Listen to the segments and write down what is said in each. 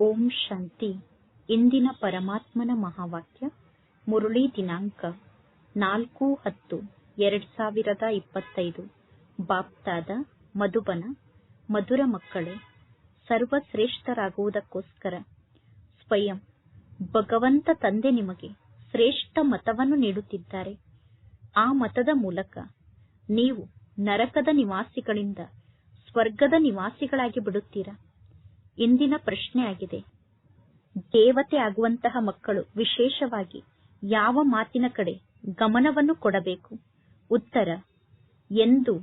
ಓಂ ಶಾಂತಿ. ಇಂದಿನ ಪರಮಾತ್ಮನ ಮಹಾವಾಕ್ಯ, ಮುರುಳಿ ದಿನಾಂಕ, ನಾಲ್ಕು ಹತ್ತು, ಎರಡ್ ಸಾವಿರದ ಇಪ್ಪತ್ತೈದು. ಬಾಪ್ತಾದ, ಮಧುಬನ, ಮಧುರ ಮಕ್ಕಳೇ, ಸರ್ವಶ್ರೇಷ್ಠರಾಗುವುದಕ್ಕೋಸ್ಕರ, ಸ್ವಯಂ, ಭಗವಂತ ತಂದೆ ನಿಮಗೆ ಶ್ರೇಷ್ಠ ಮತವನ್ನು ನೀಡುತ್ತಿದ್ದಾರೆ. ಆ ಮತದ ಮೂಲಕ ನೀವು ನರಕದ ನಿವಾಸಿಗಳಿಂದ ಸ್ವರ್ಗದ ನಿವಾಸಿಗಳಾಗಿ ಬಿಡುತ್ತೀರಾ? ಇಂದಿನ ಪ್ರಶ್ನೆಯಾಗಿದೆ ದೇವತೆ ಆಗುವಂತಹ ಮಕ್ಕಳು, ವಿಶೇಷವಾಗಿ ಯಾವ ಮಾತಿನ ಕಡೆ ಗಮನವನ್ನು ಕೊಡಬೇಕು? ಉತ್ತರ, ಎಂದು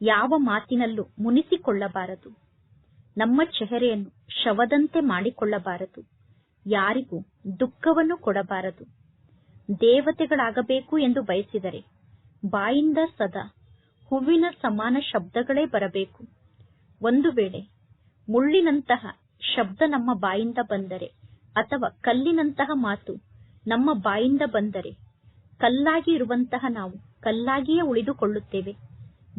ಯಾವ ಮಾತಿನಲ್ಲೂ ಮುನಿಸಿಕೊಳ್ಳಬಾರದು. ನಮ್ಮ ಚೆಹರೆಯನ್ನು ಶವದಂತೆ ಮಾಡಿಕೊಳ್ಳಬಾರದು. ಯಾರಿಗೂ ದುಃಖವನ್ನು ಕೊಡಬಾರದು. ದೇವತೆಗಳಾಗಬೇಕು ಎಂದು ಬಯಸಿದರೆ ಬಾಯಿಂದ ಸದಾ ಹೂವಿನ ಸಮಾನ ಶಬ್ದಗಳೇ ಬರಬೇಕು. ಒಂದು ವೇಳೆ ಮುಳ್ಳಿನಂತಹ ಶಬ್ದ ನಮ್ಮ ಬಾಯಿಂದ ಬಂದರೆ ಅಥವಾ ಕಲ್ಲಿನಂತಹ ಮಾತು ನಮ್ಮ ಬಾಯಿಂದ ಬಂದರೆ ಕಲ್ಲಾಗಿ ಇರುವಂತಹ ನಾವು ಕಲ್ಲಾಗಿಯೇ ಉಳಿದುಕೊಳ್ಳುತ್ತೇವೆ.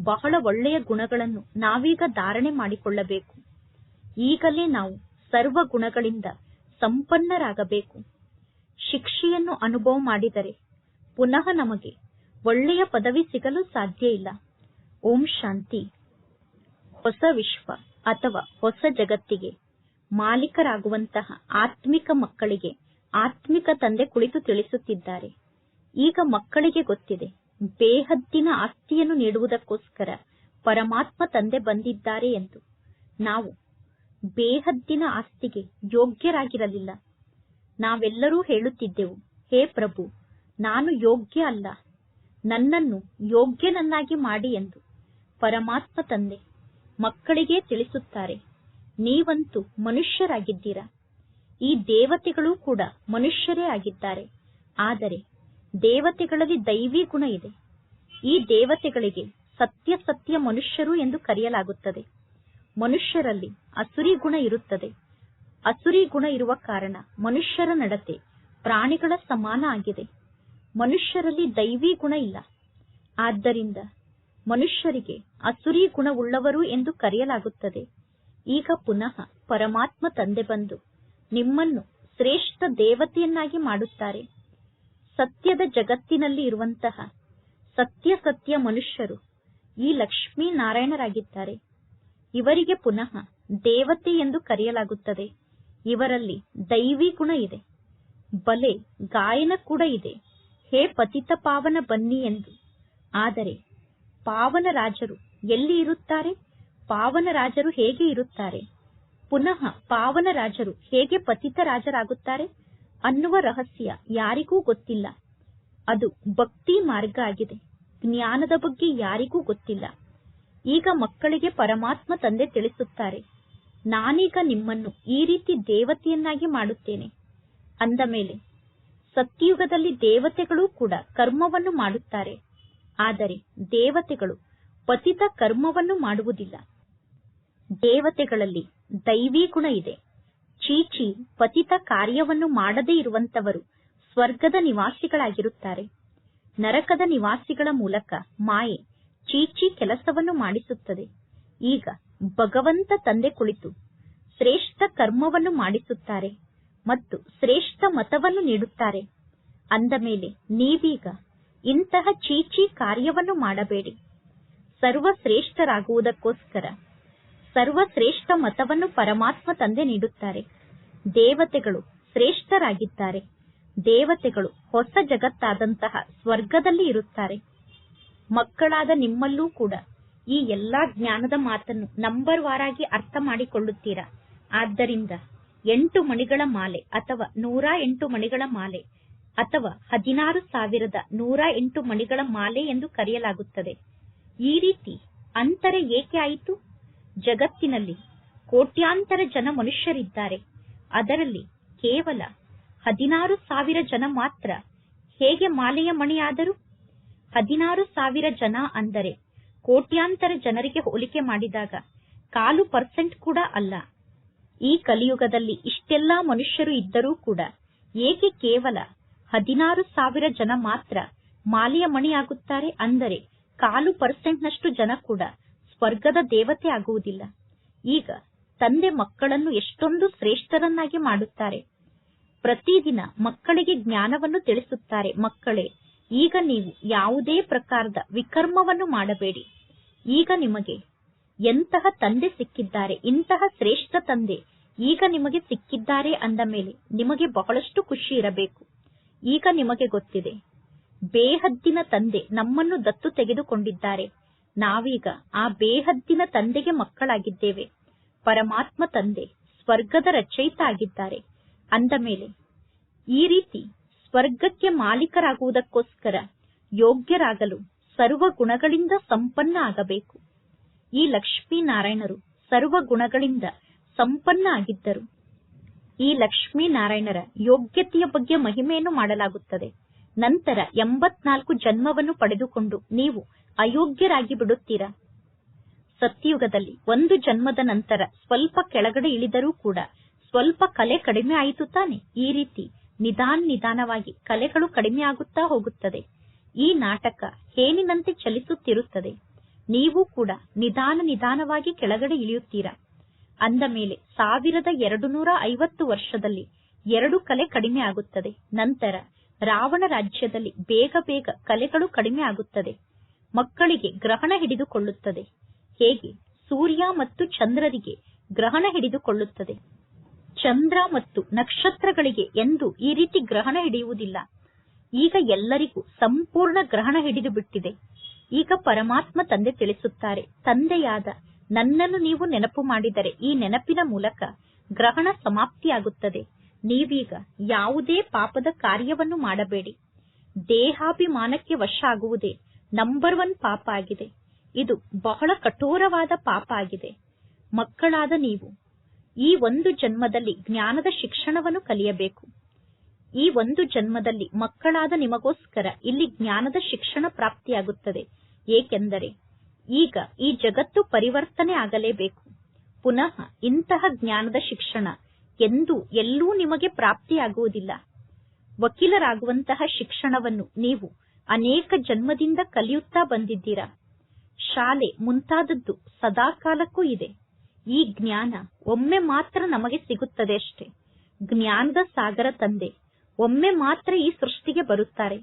ಬಹಳ ಒಳ್ಳೆಯ ಗುಣಗಳನ್ನು ನಾವೀಗ ಧಾರಣೆ ಮಾಡಿಕೊಳ್ಳಬೇಕು. ಈಗಲೇ ನಾವು ಸರ್ವ ಗುಣಗಳಿಂದ ಸಂಪನ್ನರಾಗಬೇಕು. ಶಿಕ್ಷೆಯನ್ನು ಅನುಭವ ಮಾಡಿದರೆ ಪುನಃ ನಮಗೆ ಒಳ್ಳೆಯ ಪದವಿ ಸಿಗಲು ಸಾಧ್ಯ ಇಲ್ಲ. ಓಂ ಶಾಂತಿ. ಹೊಸ ವಿಶ್ವ. ಅಥವಾ ಹೊಸ ಜಗತ್ತಿಗೆ ಮಾಲೀಕರಾಗುವಂತಹ ಆತ್ಮಿಕ ಮಕ್ಕಳಿಗೆ ಆತ್ಮಿಕ ತಂದೆ ಕುಳಿತು ತಿಳಿಸುತ್ತಿದ್ದಾರೆ. ಈಗ ಮಕ್ಕಳಿಗೆ ಗೊತ್ತಿದೆ, ಬೇಹದ್ದಿನ ಆಸ್ತಿಯನ್ನು ನೀಡುವುದಕ್ಕೋಸ್ಕರ ಪರಮಾತ್ಮ ತಂದೆ ಬಂದಿದ್ದಾರೆ ಎಂದು. ನಾವು ಬೇಹದ್ದಿನ ಆಸ್ತಿಗೆ ಯೋಗ್ಯರಾಗಿರಲಿಲ್ಲ. ನಾವೆಲ್ಲರೂ ಹೇಳುತ್ತಿದ್ದೆವು, ಹೇ ಪ್ರಭು, ನಾನು ಯೋಗ್ಯ ಅಲ್ಲ. ನನ್ನನ್ನು ಯೋಗ್ಯನನ್ನಾಗಿ ಮಾಡಿ ಎಂದು ಪರಮಾತ್ಮ ತಂದೆ ಮಕ್ಕಳಿಗೆ ತಿಳಿಸುತ್ತಾರೆ. ನೀವಂತೂ ಮನುಷ್ಯರಾಗಿದ್ದೀರಾ? ಈ ದೇವತೆಗಳು ಕೂಡ ಮನುಷ್ಯರೇ ಆಗಿದ್ದಾರೆ. ಆದರೆ ದೇವತೆಗಳಲ್ಲಿ ದೈವಿ ಗುಣ ಇದೆ. ಈ ದೇವತೆಗಳಿಗೆ ಸತ್ಯ ಸತ್ಯ ಮನುಷ್ಯರು ಎಂದು ಕರೆಯಲಾಗುತ್ತದೆ. ಮನುಷ್ಯರಲ್ಲಿ ಅಸುರಿ ಗುಣ ಇರುತ್ತದೆ. ಅಸುರಿ ಗುಣ ಇರುವ ಕಾರಣ ಮನುಷ್ಯರ ನಡತೆ ಪ್ರಾಣಿಗಳ ಸಮಾನ ಆಗಿದೆ. ಮನುಷ್ಯರಲ್ಲಿ ದೈವಿ ಗುಣ ಇಲ್ಲ. ಆದ್ದರಿಂದ ಮನುಷ್ಯರಿಗೆ ಅಸುರಿ ಗುಣವುಳ್ಳವರು ಎಂದು ಕರೆಯಲಾಗುತ್ತದೆ. ಈಗ ಪುನಃ ಪರಮಾತ್ಮ ತಂದೆ ಬಂದು ನಿಮ್ಮನ್ನು ಶ್ರೇಷ್ಠ ದೇವತೆಯನ್ನಾಗಿ ಮಾಡುತ್ತಾರೆ. ಸತ್ಯದ ಜಗತ್ತಿನಲ್ಲಿ ಇರುವಂತಹ ಸತ್ಯ ಸತ್ಯ ಮನುಷ್ಯರು ಈ ಲಕ್ಷ್ಮೀನಾರಾಯಣರಾಗಿದ್ದಾರೆ ಇವರಿಗೆ ಪುನಃ ದೇವತೆ ಎಂದು ಕರೆಯಲಾಗುತ್ತದೆ. ಇವರಲ್ಲಿ ದೈವಿ ಗುಣ ಇದೆ. ಬಲೆ ಗಾಯನ ಕೂಡ ಇದೆ. ಹೇ ಪತಿತ ಪಾವನ ಬನ್ನಿ ಎಂದು. ಆದರೆ ಪಾವನ ರಾಜರು ಎಲ್ಲಿ ಇರುತ್ತಾರೆ? ಪಾವನ ರಾಜರು ಹೇಗೆ ಇರುತ್ತಾರೆ? ಪುನಃ ಪಾವನ ರಾಜರು ಹೇಗೆ ಪತಿತ ರಾಜರಾಗುತ್ತಾರೆ ಅನ್ನುವ ರಹಸ್ಯ ಯಾರಿಗೂ ಗೊತ್ತಿಲ್ಲ. ಅದು ಭಕ್ತಿ ಮಾರ್ಗ ಆಗಿದೆ. ಜ್ಞಾನದ ಬಗ್ಗೆ ಯಾರಿಗೂ ಗೊತ್ತಿಲ್ಲ. ಈಗ ಮಕ್ಕಳಿಗೆ ಪರಮಾತ್ಮ ತಂದೆ ತಿಳಿಸುತ್ತಾರೆ, ನಾನೀಗ ನಿಮ್ಮನ್ನು ಈ ರೀತಿ ದೇವತೆಯನ್ನಾಗಿ ಮಾಡುತ್ತೇನೆ. ಅಂದ ಮೇಲೆ ಸತ್ಯಯುಗದಲ್ಲಿ ದೇವತೆಗಳು ಕೂಡ ಕರ್ಮವನ್ನು ಮಾಡುತ್ತಾರೆ. ಆದರೆ ದೇವತೆಗಳು ಪತಿತ ಕರ್ಮವನ್ನು ಮಾಡುವುದಿಲ್ಲ. ದೇವತೆಗಳಲ್ಲಿ ದೈವಿ ಗುಣ ಇದೆ. ಚೀಚಿ ಪತಿತ ಕಾರ್ಯವನ್ನು ಮಾಡದೇ ಇರುವಂತವರು ಸ್ವರ್ಗದ ನಿವಾಸಿಗಳಾಗಿರುತ್ತಾರೆ. ನರಕದ ನಿವಾಸಿಗಳ ಮೂಲಕ ಮಾಯೆ ಚೀಚಿ ಕೆಲಸವನ್ನು ಮಾಡಿಸುತ್ತದೆ. ಈಗ ಭಗವಂತ ತಂದೆ ಕುಳಿತು ಶ್ರೇಷ್ಠ ಕರ್ಮವನ್ನು ಮಾಡಿಸುತ್ತಾರೆ ಮತ್ತು ಶ್ರೇಷ್ಠ ಮತವನ್ನು ನೀಡುತ್ತಾರೆ. ಅಂದ ಮೇಲೆ ನೀವೀಗ ಇಂತಹ ಚೀಚಿ ಕಾರ್ಯವನ್ನು ಮಾಡಬೇಡಿ. ಸರ್ವಶ್ರೇಷ್ಠರಾಗುವುದಕ್ಕೋಸ್ಕರ, ಸರ್ವಶ್ರೇಷ್ಠ ಮತವನ್ನು ಪರಮಾತ್ಮ ತಂದೆ ನೀಡುತ್ತಾರೆ. ದೇವತೆಗಳು ಶ್ರೇಷ್ಠರಾಗಿದ್ದಾರೆ. ದೇವತೆಗಳು ಹೊಸ ಜಗತ್ತಾದಂತಹ ಸ್ವರ್ಗದಲ್ಲಿ ಇರುತ್ತಾರೆ. ಮಕ್ಕಳಾದ ನಿಮ್ಮಲ್ಲೂ ಕೂಡ ಈ ಎಲ್ಲಾ ಜ್ಞಾನದ ಮಾತನ್ನು ನಂಬರ್ ವಾರಾಗಿ ಅರ್ಥ ಮಾಡಿಕೊಳ್ಳುತ್ತೀರಾ? ಆದ್ದರಿಂದ ಎಂಟು ಮಣಿಗಳ ಮಾಲೆ ಅಥವಾ ನೂರ ಎಂಟು ಮಣಿಗಳ ಮಾಲೆ ಅಥವಾ ಹದಿನಾರು ಸಾವಿರದ ನೂರ ಎಂಟು ಮಣಿಗಳ ಮಾಲೆ ಎಂದು ಕರೆಯಲಾಗುತ್ತದೆ. ಈ ರೀತಿ ಅಂತರ ಏಕೆ ಆಯಿತು? ಜಗತ್ತಿನಲ್ಲಿ ಕೋಟ್ಯಾಂತರ ಜನ ಮನುಷ್ಯರಿದ್ದಾರೆ. ಅದರಲ್ಲಿ ಕೇವಲ ಹದಿನಾರು ಸಾವಿರ ಜನ ಮಾತ್ರ ಹೇಗೆ ಮಾಲೆಯ ಮಣಿಯಾದರು? ಹದಿನಾರು ಸಾವಿರ ಜನ ಅಂದರೆ ಕೋಟ್ಯಾಂತರ ಜನರಿಗೆ ಹೋಲಿಕೆ ಮಾಡಿದಾಗ ಕಾಲು ಪರ್ಸೆಂಟ್ ಕೂಡ ಅಲ್ಲ. ಈ ಕಲಿಯುಗದಲ್ಲಿ ಇಷ್ಟೆಲ್ಲಾ ಮನುಷ್ಯರು ಇದ್ದರೂ ಕೂಡ ಏಕೆ ಕೇವಲ ಹದಿನಾರು ಸಾವಿರ ಜನ ಮಾತ್ರ ಮಾಲಿಯ ಮಣಿಯಾಗುತ್ತಾರೆ ಅಂದರೆ ಕಾಲು ಪರ್ಸೆಂಟ್ನಷ್ಟು ಜನ ಕೂಡ ಸ್ವರ್ಗದ ದೇವತೆ ಆಗುವುದಿಲ್ಲ. ಈಗ ತಂದೆ ಮಕ್ಕಳನ್ನು ಎಷ್ಟೊಂದು ಶ್ರೇಷ್ಠರನ್ನಾಗಿ ಮಾಡುತ್ತಾರೆ. ಪ್ರತಿದಿನ ಮಕ್ಕಳಿಗೆ ಜ್ಞಾನವನ್ನು ತಿಳಿಸುತ್ತಾರೆ. ಮಕ್ಕಳೇ, ಈಗ ನೀವು ಯಾವುದೇ ಪ್ರಕಾರದ ವಿಕರ್ಮವನ್ನು ಮಾಡಬೇಡಿ. ಈಗ ನಿಮಗೆ ಎಂತಹ ತಂದೆ ಸಿಕ್ಕಿದ್ದಾರೆ, ಇಂತಹ ಶ್ರೇಷ್ಠ ತಂದೆ ಈಗ ನಿಮಗೆ ಸಿಕ್ಕಿದ್ದಾರೆ ಅಂದ ಮೇಲೆ ನಿಮಗೆ ಬಹಳಷ್ಟು ಖುಷಿ ಇರಬೇಕು. ಈಗ ನಿಮಗೆ ಗೊತ್ತಿದೆ. ಬೇಹದ್ದಿನ ತಂದೆ ನಮ್ಮನ್ನು ದತ್ತು ತೆಗೆದುಕೊಂಡಿದ್ದಾರೆ. ನಾವೀಗ ಆ ಬೇಹದ್ದಿನ ತಂದೆಗೆ ಮಕ್ಕಳಾಗಿದ್ದೇವೆ. ಪರಮಾತ್ಮ ತಂದೆ ಸ್ವರ್ಗದ ರಚಯಿತ ಆಗಿದ್ದಾರೆ ಅಂದ ಮೇಲೆ, ಈ ರೀತಿ ಸ್ವರ್ಗಕ್ಕೆ ಮಾಲೀಕರಾಗುವುದಕ್ಕೋಸ್ಕರ ಯೋಗ್ಯರಾಗಲು ಸರ್ವ ಗುಣಗಳಿಂದ ಸಂಪನ್ನ ಆಗಬೇಕು. ಈ ಲಕ್ಷ್ಮೀನಾರಾಯಣರು ಸರ್ವ ಗುಣಗಳಿಂದ ಸಂಪನ್ನ ಆಗಿದ್ದರು. ಈ ಲಕ್ಷ್ಮೀನಾರಾಯಣರ ಯೋಗ್ಯತೆಯ ಬಗ್ಗೆ ಮಹಿಮೆಯನ್ನು ಮಾಡಲಾಗುತ್ತದೆ. ನಂತರ ಎಂಬತ್ನಾಲ್ಕು ಜನ್ಮವನ್ನು ಪಡೆದುಕೊಂಡು ನೀವು ಅಯೋಗ್ಯರಾಗಿ ಬಿಡುತ್ತೀರಾ? ಸತ್ಯಯುಗದಲ್ಲಿ ಒಂದು ಜನ್ಮದ ನಂತರ ಸ್ವಲ್ಪ ಕೆಳಗಡೆ ಇಳಿದರೂ ಕೂಡ ಸ್ವಲ್ಪ ಕಲೆ ಕಡಿಮೆ ಆಯಿತು ತಾನೆ. ಈ ರೀತಿ ನಿಧಾನ ನಿಧಾನವಾಗಿ ಕಲೆಗಳು ಕಡಿಮೆ ಆಗುತ್ತಾ ಹೋಗುತ್ತದೆ. ಈ ನಾಟಕ ಹೇನಿನಂತೆ ಚಲಿಸುತ್ತಿರುತ್ತದೆ. ನೀವು ಕೂಡ ನಿಧಾನ ನಿಧಾನವಾಗಿ ಕೆಳಗಡೆ ಇಳಿಯುತ್ತೀರಾ? ಅಂದ ಮೇಲೆ ಸಾವಿರದ ಎರಡು ನೂರ ಐವತ್ತು ವರ್ಷದಲ್ಲಿ ಎರಡು ಕಲೆ ಕಡಿಮೆ ಆಗುತ್ತದೆ. ನಂತರ ರಾವಣ ರಾಜ್ಯದಲ್ಲಿ ಬೇಗ ಬೇಗ ಕಲೆಗಳು ಕಡಿಮೆ ಆಗುತ್ತದೆ. ಮಕ್ಕಳಿಗೆ ಗ್ರಹಣ ಹಿಡಿದುಕೊಳ್ಳುತ್ತದೆ. ಹೇಗೆ? ಸೂರ್ಯ ಮತ್ತು ಚಂದ್ರರಿಗೆ ಗ್ರಹಣ ಹಿಡಿದುಕೊಳ್ಳುತ್ತದೆ. ಚಂದ್ರ ಮತ್ತು ನಕ್ಷತ್ರಗಳಿಗೆ ಎಂದು ಈ ರೀತಿ ಗ್ರಹಣ ಹಿಡಿಯುವುದಿಲ್ಲ. ಈಗ ಎಲ್ಲರಿಗೂ ಸಂಪೂರ್ಣ ಗ್ರಹಣ ಹಿಡಿದು ಬಿಟ್ಟಿದೆ. ಈಗ ಪರಮಾತ್ಮ ತಂದೆ ತಿಳಿಸುತ್ತಾರೆ, ತಂದೆಯಾದ ನನ್ನನ್ನು ನೀವು ನೆನಪು ಮಾಡಿದರೆ ಈ ನೆನಪಿನ ಮೂಲಕ ಗ್ರಹಣ ಸಮಾಪ್ತಿಯಾಗುತ್ತದೆ. ನೀವೀಗ ಯಾವುದೇ ಪಾಪದ ಕಾರ್ಯವನ್ನು ಮಾಡಬೇಡಿ. ದೇಹಾಭಿಮಾನಕ್ಕೆ ವಶ ಆಗುವುದೇ ನಂಬರ್ ಒನ್ ಪಾಪ ಆಗಿದೆ. ಇದು ಬಹಳ ಕಠೋರವಾದ ಪಾಪ ಆಗಿದೆ. ಮಕ್ಕಳಾದ ನೀವು ಈ ಒಂದು ಜನ್ಮದಲ್ಲಿ ಜ್ಞಾನದ ಶಿಕ್ಷಣವನ್ನು ಕಲಿಯಬೇಕು. ಈ ಒಂದು ಜನ್ಮದಲ್ಲಿ ಮಕ್ಕಳಾದ ನಿಮಗೋಸ್ಕರ ಇಲ್ಲಿ ಜ್ಞಾನದ ಶಿಕ್ಷಣ ಪ್ರಾಪ್ತಿಯಾಗುತ್ತದೆ. ಏಕೆಂದರೆ ಈಗ ಈ ಜಗತ್ತು ಪರಿವರ್ತನೆ ಆಗಲೇಬೇಕು. ಪುನಃ ಇಂತಹ ಜ್ಞಾನದ ಶಿಕ್ಷಣ ಎಂದು ಎಲ್ಲೂ ನಿಮಗೆ ಪ್ರಾಪ್ತಿಯಾಗುವುದಿಲ್ಲ. ವಕೀಲರಾಗುವಂತಹ ಶಿಕ್ಷಣವನ್ನು ನೀವು ಅನೇಕ ಜನ್ಮದಿಂದ ಕಲಿಯುತ್ತಾ ಬಂದಿದ್ದೀರಾ? ಶಾಲೆ ಮುಂತಾದದ್ದು ಸದಾಕಾಲಕ್ಕೂ ಇದೆ. ಈ ಜ್ಞಾನ ಒಮ್ಮೆ ಮಾತ್ರ ನಮಗೆ ಸಿಗುತ್ತದೆ ಅಷ್ಟೇ. ಜ್ಞಾನದ ಸಾಗರ ತಂದೆ ಒಮ್ಮೆ ಮಾತ್ರ ಈ ಸೃಷ್ಟಿಗೆ ಬರುತ್ತಾರೆ.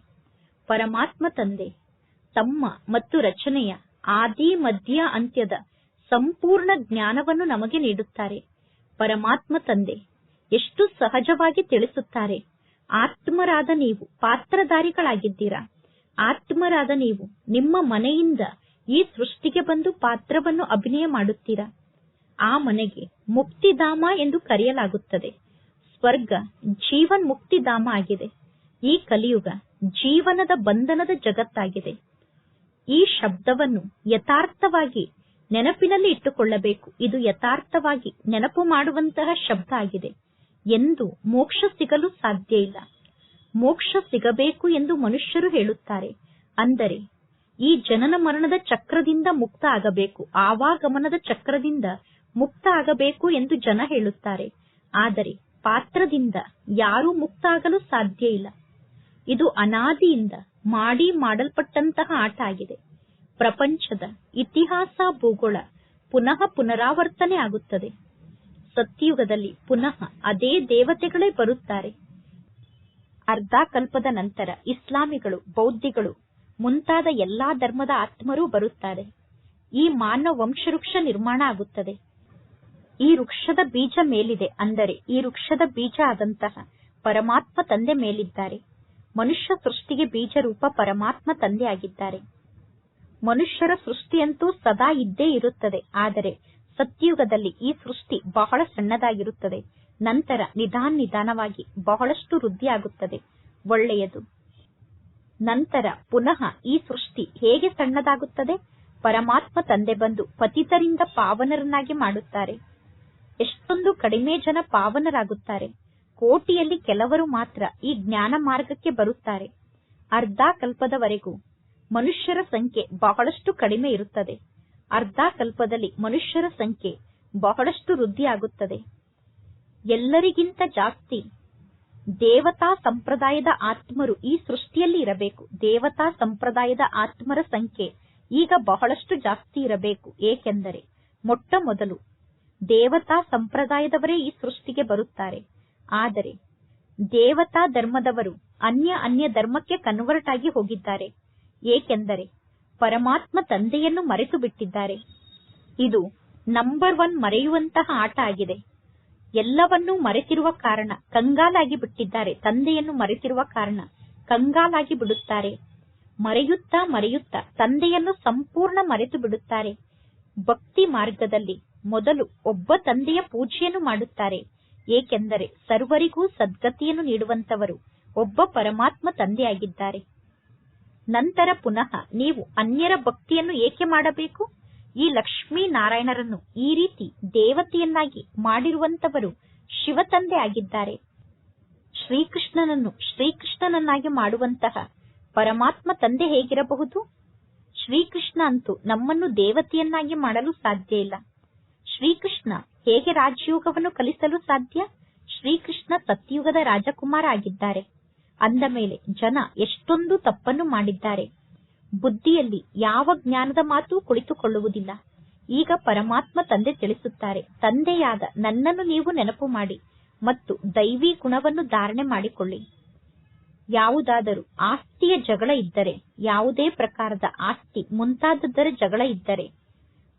ಪರಮಾತ್ಮ ತಂದೆ, ತಮ್ಮ ಮತ್ತು ರಚನೆಯ ಆದಿ ಮಧ್ಯ ಅಂತ್ಯದ ಸಂಪೂರ್ಣ ಜ್ಞಾನವನ್ನು ನಮಗೆ ನೀಡುತ್ತಾರೆ. ಪರಮಾತ್ಮ ತಂದೆ, ಎಷ್ಟು ಸಹಜವಾಗಿ ತಿಳಿಸುತ್ತಾರೆ, ಆತ್ಮರಾದ ನೀವು ಪಾತ್ರಧಾರಿಗಳಾಗಿದ್ದೀರಾ? ಆತ್ಮರಾದ ನೀವು ನಿಮ್ಮ ಮನೆಯಿಂದ ಈ ಸೃಷ್ಟಿಗೆ ಬಂದು ಪಾತ್ರವನ್ನು ಅಭಿನಯ ಮಾಡುತ್ತೀರಾ? ಆ ಮನೆಗೆ ಮುಕ್ತಿಧಾಮ ಎಂದು ಕರೆಯಲಾಗುತ್ತದೆ. ಸ್ವರ್ಗ ಜೀವನ್ ಮುಕ್ತಿಧಾಮ ಆಗಿದೆ. ಈ ಕಲಿಯುಗ ಜೀವನದ ಬಂಧನದ ಜಗತ್ತಾಗಿದೆ. ಈ ಶಬ್ದವನ್ನು ಯಥಾರ್ಥವಾಗಿ ನೆನಪಿನಲ್ಲಿ ಇಟ್ಟುಕೊಳ್ಳಬೇಕು. ಇದು ಯಥಾರ್ಥವಾಗಿ ನೆನಪು ಮಾಡುವಂತಹ ಶಬ್ದ ಆಗಿದೆ. ಎಂದು ಮೋಕ್ಷ ಸಿಗಲು ಸಾಧ್ಯ ಇಲ್ಲ. ಮೋಕ್ಷ ಸಿಗಬೇಕು ಎಂದು ಮನುಷ್ಯರು ಹೇಳುತ್ತಾರೆ. ಅಂದರೆ, ಈ ಜನನ ಮರಣದ ಚಕ್ರದಿಂದ ಮುಕ್ತ ಆಗಬೇಕು. ಆವಾಗಮನದ ಚಕ್ರದಿಂದ ಮುಕ್ತ ಆಗಬೇಕು ಎಂದು ಜನ ಹೇಳುತ್ತಾರೆ. ಆದರೆ, ಪಾತ್ರದಿಂದ ಯಾರೂ ಮುಕ್ತ ಆಗಲು ಸಾಧ್ಯ ಇಲ್ಲ. ಇದು ಅನಾದಿಯಿಂದ ಮಾಡಿ ಮಾಡಲ್ಪಟ್ಟಂತಹ ಆಟ ಆಗಿದೆ. ಪ್ರಪಂಚದ ಇತಿಹಾಸ ಭೂಗೋಳ ಪುನಃ ಪುನರಾವರ್ತನೆ ಆಗುತ್ತದೆ. ಸತ್ಯುಗದಲ್ಲಿ ಪುನಃ ಅದೇ ದೇವತೆಗಳೇ ಬರುತ್ತಾರೆ. ಅರ್ಧ ಕಲ್ಪದ ನಂತರ ಇಸ್ಲಾಮಿಗಳು, ಬೌದ್ಧಿಗಳು ಮುಂತಾದ ಎಲ್ಲಾ ಧರ್ಮದ ಆತ್ಮರೂ ಬರುತ್ತಾರೆ. ಈ ಮಾನವ ವಂಶವೃಕ್ಷ ನಿರ್ಮಾಣ ಆಗುತ್ತದೆ. ಈ ವೃಕ್ಷದ ಬೀಜ ಮೇಲಿದೆ ಅಂದರೆ ಈ ವೃಕ್ಷದ ಬೀಜ ಆದಂತಹ ಪರಮಾತ್ಮ ತಂದೆ ಮೇಲಿದ್ದಾರೆ. ಮನುಷ್ಯ ಸೃಷ್ಟಿಗೆ ಬೀಜ ರೂಪ ಪರಮಾತ್ಮ ತಂದೆ ಆಗಿದ್ದಾರೆ ಮನುಷ್ಯರ ಸೃಷ್ಟಿಯಂತೂ ಸದಾ ಇದ್ದೇ ಇರುತ್ತದೆ. ಆದರೆ ಸತ್ಯುಗದಲ್ಲಿ ಈ ಸೃಷ್ಟಿ ಬಹಳ ಸಣ್ಣದಾಗಿರುತ್ತದೆ. ನಂತರ ನಿಧಾನ ನಿಧಾನವಾಗಿ ಬಹಳಷ್ಟು ವೃದ್ಧಿಯಾಗುತ್ತದೆ. ಒಳ್ಳೆಯದು. ನಂತರ ಪುನಃ ಈ ಸೃಷ್ಟಿ ಹೇಗೆ ಸಣ್ಣದಾಗುತ್ತದೆ? ಪರಮಾತ್ಮ ತಂದೆ ಬಂದು ಪತಿತರಿಂದ ಪಾವನರನ್ನಾಗಿ ಮಾಡುತ್ತಾರೆ. ಎಷ್ಟೊಂದು ಕಡಿಮೆ ಜನ ಪಾವನರಾಗುತ್ತಾರೆ. ಕೋಟಿಯಲ್ಲಿ ಕೆಲವರು ಮಾತ್ರ ಈ ಜ್ಞಾನ ಮಾರ್ಗಕ್ಕೆ ಬರುತ್ತಾರೆ. ಅರ್ಧ ಕಲ್ಪದವರೆಗೂ ಮನುಷ್ಯರ ಸಂಖ್ಯೆ ಬಹಳಷ್ಟು ಕಡಿಮೆ ಇರುತ್ತದೆ. ಅರ್ಧ ಕಲ್ಪದಲ್ಲಿ ಮನುಷ್ಯರ ಸಂಖ್ಯೆ ಬಹಳಷ್ಟು ವೃದ್ಧಿಯಾಗುತ್ತದೆ. ಎಲ್ಲರಿಗಿಂತ ಜಾಸ್ತಿ ದೇವತಾ ಸಂಪ್ರದಾಯದ ಆತ್ಮರು ಈ ಸೃಷ್ಟಿಯಲ್ಲಿ ಇರಬೇಕು. ದೇವತಾ ಸಂಪ್ರದಾಯದ ಆತ್ಮರ ಸಂಖ್ಯೆ ಈಗ ಬಹಳಷ್ಟು ಜಾಸ್ತಿ ಇರಬೇಕು. ಏಕೆಂದರೆ ಮೊಟ್ಟ ಮೊದಲು ದೇವತಾ ಸಂಪ್ರದಾಯದವರೇ ಈ ಸೃಷ್ಟಿಗೆ ಬರುತ್ತಾರೆ. ಆದರೆ ದೇವತಾ ಧರ್ಮದವರು ಅನ್ಯ ಅನ್ಯ ಧರ್ಮಕ್ಕೆ ಕನ್ವರ್ಟ್ ಆಗಿ ಹೋಗಿದ್ದಾರೆ. ಏಕೆಂದರೆ ಪರಮಾತ್ಮ ತಂದೆಯನ್ನು ಮರೆತು ಬಿಟ್ಟಿದ್ದಾರೆ ಇದು ನಂಬರ್ ಒನ್ ಮರೆಯುವಂತಹ ಆಟ ಆಗಿದೆ. ಎಲ್ಲವನ್ನೂ ಮರೆತಿರುವ ಕಾರಣ ಕಂಗಾಲಾಗಿ ಬಿಟ್ಟಿದ್ದಾರೆ. ತಂದೆಯನ್ನು ಮರೆತಿರುವ ಕಾರಣ ಕಂಗಾಲಾಗಿ ಬಿಡುತ್ತಾರೆ. ಮರೆಯುತ್ತಾ ಮರೆಯುತ್ತಾ ತಂದೆಯನ್ನು ಸಂಪೂರ್ಣ ಮರೆತು ಬಿಡುತ್ತಾರೆ ಭಕ್ತಿ ಮಾರ್ಗದಲ್ಲಿ ಮೊದಲು ಒಬ್ಬ ತಂದೆಯ ಪೂಜೆಯನ್ನು ಮಾಡುತ್ತಾರೆ. ಏಕೆಂದರೆ ಸರ್ವರಿಗೂ ಸದ್ಗತಿಯನ್ನು ನೀಡುವಂತವರು ಒಬ್ಬ ಪರಮಾತ್ಮ ತಂದೆಯಾಗಿದ್ದಾರೆ. ನಂತರ ಪುನಃ ನೀವು ಅನ್ಯರ ಭಕ್ತಿಯನ್ನು ಏಕೆ ಮಾಡಬೇಕು? ಈ ಲಕ್ಷ್ಮೀ ನಾರಾಯಣರನ್ನು ಈ ರೀತಿ ದೇವತೆಯನ್ನಾಗಿ ಮಾಡಿರುವಂತವರು ಶಿವ ತಂದೆ ಆಗಿದ್ದಾರೆ. ಶ್ರೀಕೃಷ್ಣನನ್ನು ಶ್ರೀಕೃಷ್ಣನನ್ನಾಗಿ ಮಾಡುವಂತಹ ಪರಮಾತ್ಮ ತಂದೆ ಹೇಗಿರಬಹುದು? ಶ್ರೀಕೃಷ್ಣ ಅಂತೂ ನಮ್ಮನ್ನು ದೇವತೆಯನ್ನಾಗಿ ಮಾಡಲು ಸಾಧ್ಯ ಇಲ್ಲ. ಶ್ರೀಕೃಷ್ಣ ಹೇಗೆ ರಾಜಯೋಗವನ್ನು ಕಲಿಸಲು ಸಾಧ್ಯ? ಶ್ರೀಕೃಷ್ಣ ಸತ್ಯುಗದ ರಾಜಕುಮಾರ ಆಗಿದ್ದಾರೆ ಅಂದ ಮೇಲೆ ಜನ ಎಷ್ಟೊಂದು ತಪ್ಪನ್ನು ಮಾಡಿದ್ದಾರೆ. ಬುದ್ಧಿಯಲ್ಲಿ ಯಾವ ಜ್ಞಾನದ ಮಾತು ಕುಳಿತುಕೊಳ್ಳುವುದಿಲ್ಲ. ಈಗ ಪರಮಾತ್ಮ ತಂದೆ ತಿಳಿಸುತ್ತಾರೆ, ತಂದೆಯಾದ ನನ್ನನ್ನು ನೀವು ನೆನಪು ಮಾಡಿ ಮತ್ತು ದೈವಿ ಗುಣವನ್ನು ಧಾರಣೆ ಮಾಡಿಕೊಳ್ಳಿ. ಯಾವುದಾದರೂ ಆಸ್ತಿಯ ಜಗಳ ಇದ್ದರೆ, ಯಾವುದೇ ಪ್ರಕಾರದ ಆಸ್ತಿ ಮುಂತಾದದ್ದರ ಜಗಳ ಇದ್ದರೆ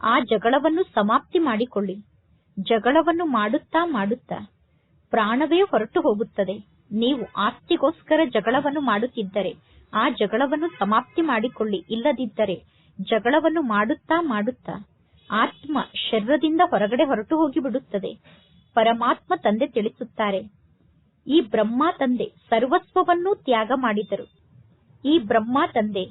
ಆ ಜಗಳವನ್ನು ಸಮಾಪ್ತಿ ಮಾಡಿಕೊಳ್ಳಿ. ಜಗಳವನ್ನು ಮಾಡುತ್ತಾ ಮಾಡುತ್ತಾ ಪ್ರಾಣವೇ ಹೊರಟು ಹೋಗುತ್ತದೆ. ನೀವು ಆಸ್ತಿಗೋಸ್ಕರ ಜಗಳವನ್ನು ಮಾಡುತ್ತಿದ್ದರೆ ಆ ಜಗಳವನ್ನು ಸಮಾಪ್ತಿ ಮಾಡಿಕೊಳ್ಳಿ. ಇಲ್ಲದಿದ್ದರೆ ಜಗಳವನ್ನು ಮಾಡುತ್ತಾ ಮಾಡುತ್ತಾ ಆತ್ಮ ಶರೀರದಿಂದ ಹೊರಗಡೆ ಹೊರಟು ಹೋಗಿಬಿಡುತ್ತದೆ. ಪರಮಾತ್ಮ ತಂದೆ ತಿಳಿಸುತ್ತಾರೆ. ಈ ಬ್ರಹ್ಮ ತಂದೆ ಸರ್ವಸ್ವವನ್ನೂ ತ್ಯಾಗ ಮಾಡಿದರು. ಈ ಬ್ರಹ್ಮ ತಂದೆ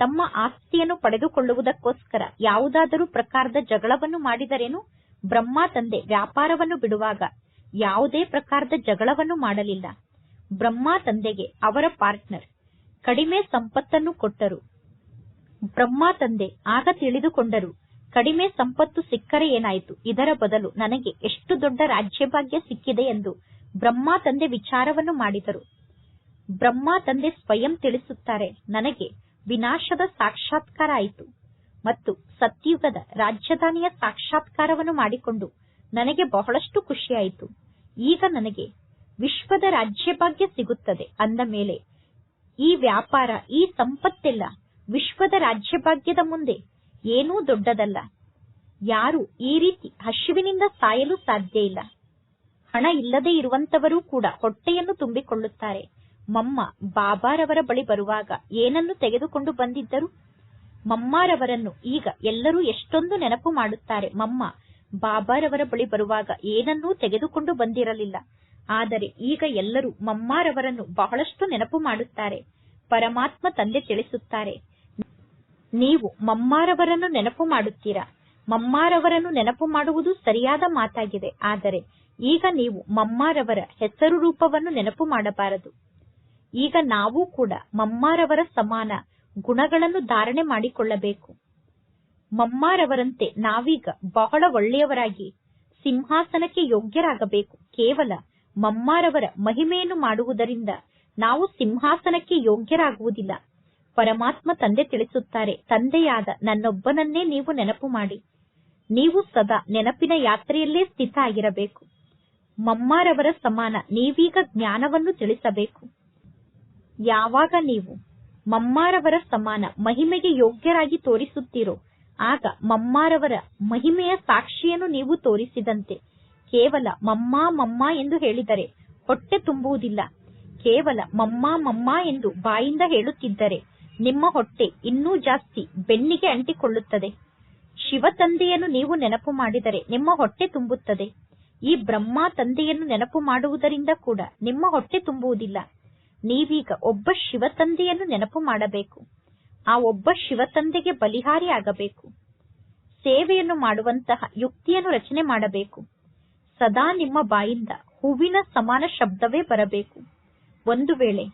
ತಮ್ಮ ಆಸ್ತಿಯನ್ನು ಪಡೆದುಕೊಳ್ಳುವುದಕ್ಕೋಸ್ಕರ ಯಾವುದಾದರೂ ಪ್ರಕಾರದ ಜಗಳವನ್ನು ಮಾಡಿದರೇನು? ಬ್ರಹ್ಮ ತಂದೆ ವ್ಯಾಪಾರವನ್ನು ಬಿಡುವಾಗ ಯಾವುದೇ ಪ್ರಕಾರದ ಜಗಳವನ್ನು ಮಾಡಲಿಲ್ಲ. ಬ್ರಹ್ಮ ತಂದೆಗೆ ಅವರ ಪಾರ್ಟ್ನರ್ ಕಡಿಮೆ ಸಂಪತ್ತನ್ನು ಕೊಟ್ಟರು. ಬ್ರಹ್ಮ ತಂದೆ ಆಗ ತಿಳಿದುಕೊಂಡರು, ಕಡಿಮೆ ಸಂಪತ್ತು ಸಿಕ್ಕರೆ ಏನಾಯಿತು? ಇದರ ಬದಲು ನನಗೆ ಎಷ್ಟು ದೊಡ್ಡ ರಾಜ್ಯಭಾಗ್ಯ ಸಿಕ್ಕಿದೆ ಎಂದು ಬ್ರಹ್ಮ ತಂದೆ ವಿಚಾರವನ್ನು ಮಾಡಿದರು. ಬ್ರಹ್ಮ ತಂದೆ ಸ್ವಯಂ ತಿಳಿಸುತ್ತಾರೆ, ನನಗೆ ವಿನಾಶದ ಸಾಕ್ಷಾತ್ಕಾರ ಆಯಿತು. ಮತ್ತು ಸತ್ಯುಗದ ರಾಜಧಾನಿಯ ಸಾಕ್ಷಾತ್ಕಾರವನ್ನು ಮಾಡಿಕೊಂಡು ನನಗೆ ಬಹಳಷ್ಟು ಖುಷಿಯಾಯಿತು. ಈಗ ನನಗೆ ವಿಶ್ವದ ರಾಜ್ಯಭಾಗ್ಯ ಸಿಗುತ್ತದೆ ಅಂದ ಮೇಲೆ, ಈ ವ್ಯಾಪಾರ, ಈ ಸಂಪತ್ತೆಲ್ಲ ವಿಶ್ವದ ರಾಜ್ಯಭಾಗ್ಯದ ಮುಂದೆ ಏನೂ ದೊಡ್ಡದಲ್ಲ. ಯಾರು ಈ ರೀತಿ ಹಸಿವಿನಿಂದ ಸಾಯಲು ಸಾಧ್ಯ ಇಲ್ಲ. ಹಣ ಇಲ್ಲದೆ ಇರುವಂತವರೂ ಕೂಡ ಹೊಟ್ಟೆಯನ್ನು ತುಂಬಿಕೊಳ್ಳುತ್ತಾರೆ. ಮಮ್ಮ ಬಾಬಾರವರ ಬಳಿ ಬರುವಾಗ ಏನನ್ನು ತೆಗೆದುಕೊಂಡು ಬಂದಿದ್ದರು? ಮಮ್ಮಾರವರನ್ನು ಈಗ ಎಲ್ಲರೂ ಎಷ್ಟೊಂದು ನೆನಪು ಮಾಡುತ್ತಾರೆ ಮಮ್ಮ. ಬಾಬಾರವರ ಬಳಿ ಬರುವಾಗ ಏನನ್ನೂ ತೆಗೆದುಕೊಂಡು ಬಂದಿರಲಿಲ್ಲ. ಆದರೆ ಈಗ ಎಲ್ಲರೂ ಮಮ್ಮಾರವರನ್ನು ಬಹಳಷ್ಟು ನೆನಪು ಮಾಡುತ್ತಾರೆ. ಪರಮಾತ್ಮ ತಂದೆ ತಿಳಿಸುತ್ತಾರೆ. ನೀವು ಮಮ್ಮಾರವರನ್ನು ನೆನಪು ಮಾಡುತ್ತೀರಾ? ಮಮ್ಮಾರವರನ್ನು ನೆನಪು ಮಾಡುವುದು ಸರಿಯಾದ ಮಾತಾಗಿದೆ. ಆದರೆ ಈಗ ನೀವು ಮಮ್ಮಾರವರ ಹೆಸರು ರೂಪವನ್ನು ನೆನಪು ಮಾಡಬಾರದು. ಈಗ ನಾವು ಕೂಡ ಮಮ್ಮಾರವರ ಸಮಾನ ಗುಣಗಳನ್ನು ಧಾರಣೆ ಮಾಡಿಕೊಳ್ಳಬೇಕು. ಮಮ್ಮಾರವರಂತೆ ನಾವೀಗ ಬಹಳ ಒಳ್ಳೆಯವರಾಗಿ ಸಿಂಹಾಸನಕ್ಕೆ ಯೋಗ್ಯರಾಗಬೇಕು. ಕೇವಲ ಮಮ್ಮಾರವರ ಮಹಿಮೆಯನ್ನು ಮಾಡುವುದರಿಂದ ನಾವು ಸಿಂಹಾಸನಕ್ಕೆ ಯೋಗ್ಯರಾಗುವುದಿಲ್ಲ. ಪರಮಾತ್ಮ ತಂದೆ ತಿಳಿಸುತ್ತಾರೆ, ತಂದೆಯಾದ ನನ್ನೊಬ್ಬನನ್ನೇ ನೀವು ನೆನಪು ಮಾಡಿ. ನೀವು ಸದಾ ನೆನಪಿನ ಯಾತ್ರೆಯಲ್ಲೇ ಸ್ಥಿತ ಆಗಿರಬೇಕು. ಮಮ್ಮಾರವರ ಸಮಾನ ನೀವೀಗ ಜ್ಞಾನವನ್ನು ತಿಳಿಸಬೇಕು. ಯಾವಾಗ ನೀವು ಮಮ್ಮಾರವರ ಸಮಾನ ಮಹಿಮೆಗೆ ಯೋಗ್ಯರಾಗಿ ತೋರಿಸುತ್ತೀರೋ, ಆಗ ಮಮ್ಮಾರವರ ಮಹಿಮೆಯ ಸಾಕ್ಷಿಯನ್ನು ನೀವು ತೋರಿಸಿದಂತೆ. ಕೇವಲ ಮಮ್ಮ ಮಮ್ಮ ಎಂದು ಹೇಳಿದರೆ ಹೊಟ್ಟೆ ತುಂಬುವುದಿಲ್ಲ. ಕೇವಲ ಮಮ್ಮ ಮಮ್ಮ ಎಂದು ಬಾಯಿಂದ ಹೇಳುತ್ತಿದ್ದರೆ ನಿಮ್ಮ ಹೊಟ್ಟೆ ಇನ್ನೂ ಜಾಸ್ತಿ ಬೆನ್ನಿಗೆ ಅಂಟಿಕೊಳ್ಳುತ್ತದೆ. ಶಿವ ತಂದೆಯನ್ನು ನೀವು ನೆನಪು ಮಾಡಿದರೆ ನಿಮ್ಮ ಹೊಟ್ಟೆ ತುಂಬುತ್ತದೆ. ಈ ಬ್ರಹ್ಮ ತಂದೆಯನ್ನು ನೆನಪು ಮಾಡುವುದರಿಂದ ಕೂಡ ನಿಮ್ಮ ಹೊಟ್ಟೆ ತುಂಬುವುದಿಲ್ಲ. ನೀವೀಗ ಒಬ್ಬ ಶಿವತಂದೆಯನ್ನು ನೆನಪು ಮಾಡಬೇಕು. ಆ ಒಬ್ಬ ಶಿವತಂದೆಗೆ ಬಲಿಹಾರಿ ಆಗಬೇಕು. ಸೇವೆಯನ್ನು ಮಾಡುವಂತಹ ಯುಕ್ತಿಯನ್ನು ರಚನೆ ಮಾಡಬೇಕು. ಸದಾ ನಿಮ್ಮ ಬಾಯಿಂದ ಹೂವಿನ ಸಮಾನ ಶಬ್ದವೇ ಬರಬೇಕು. ಒಂದು ವೇಳೆ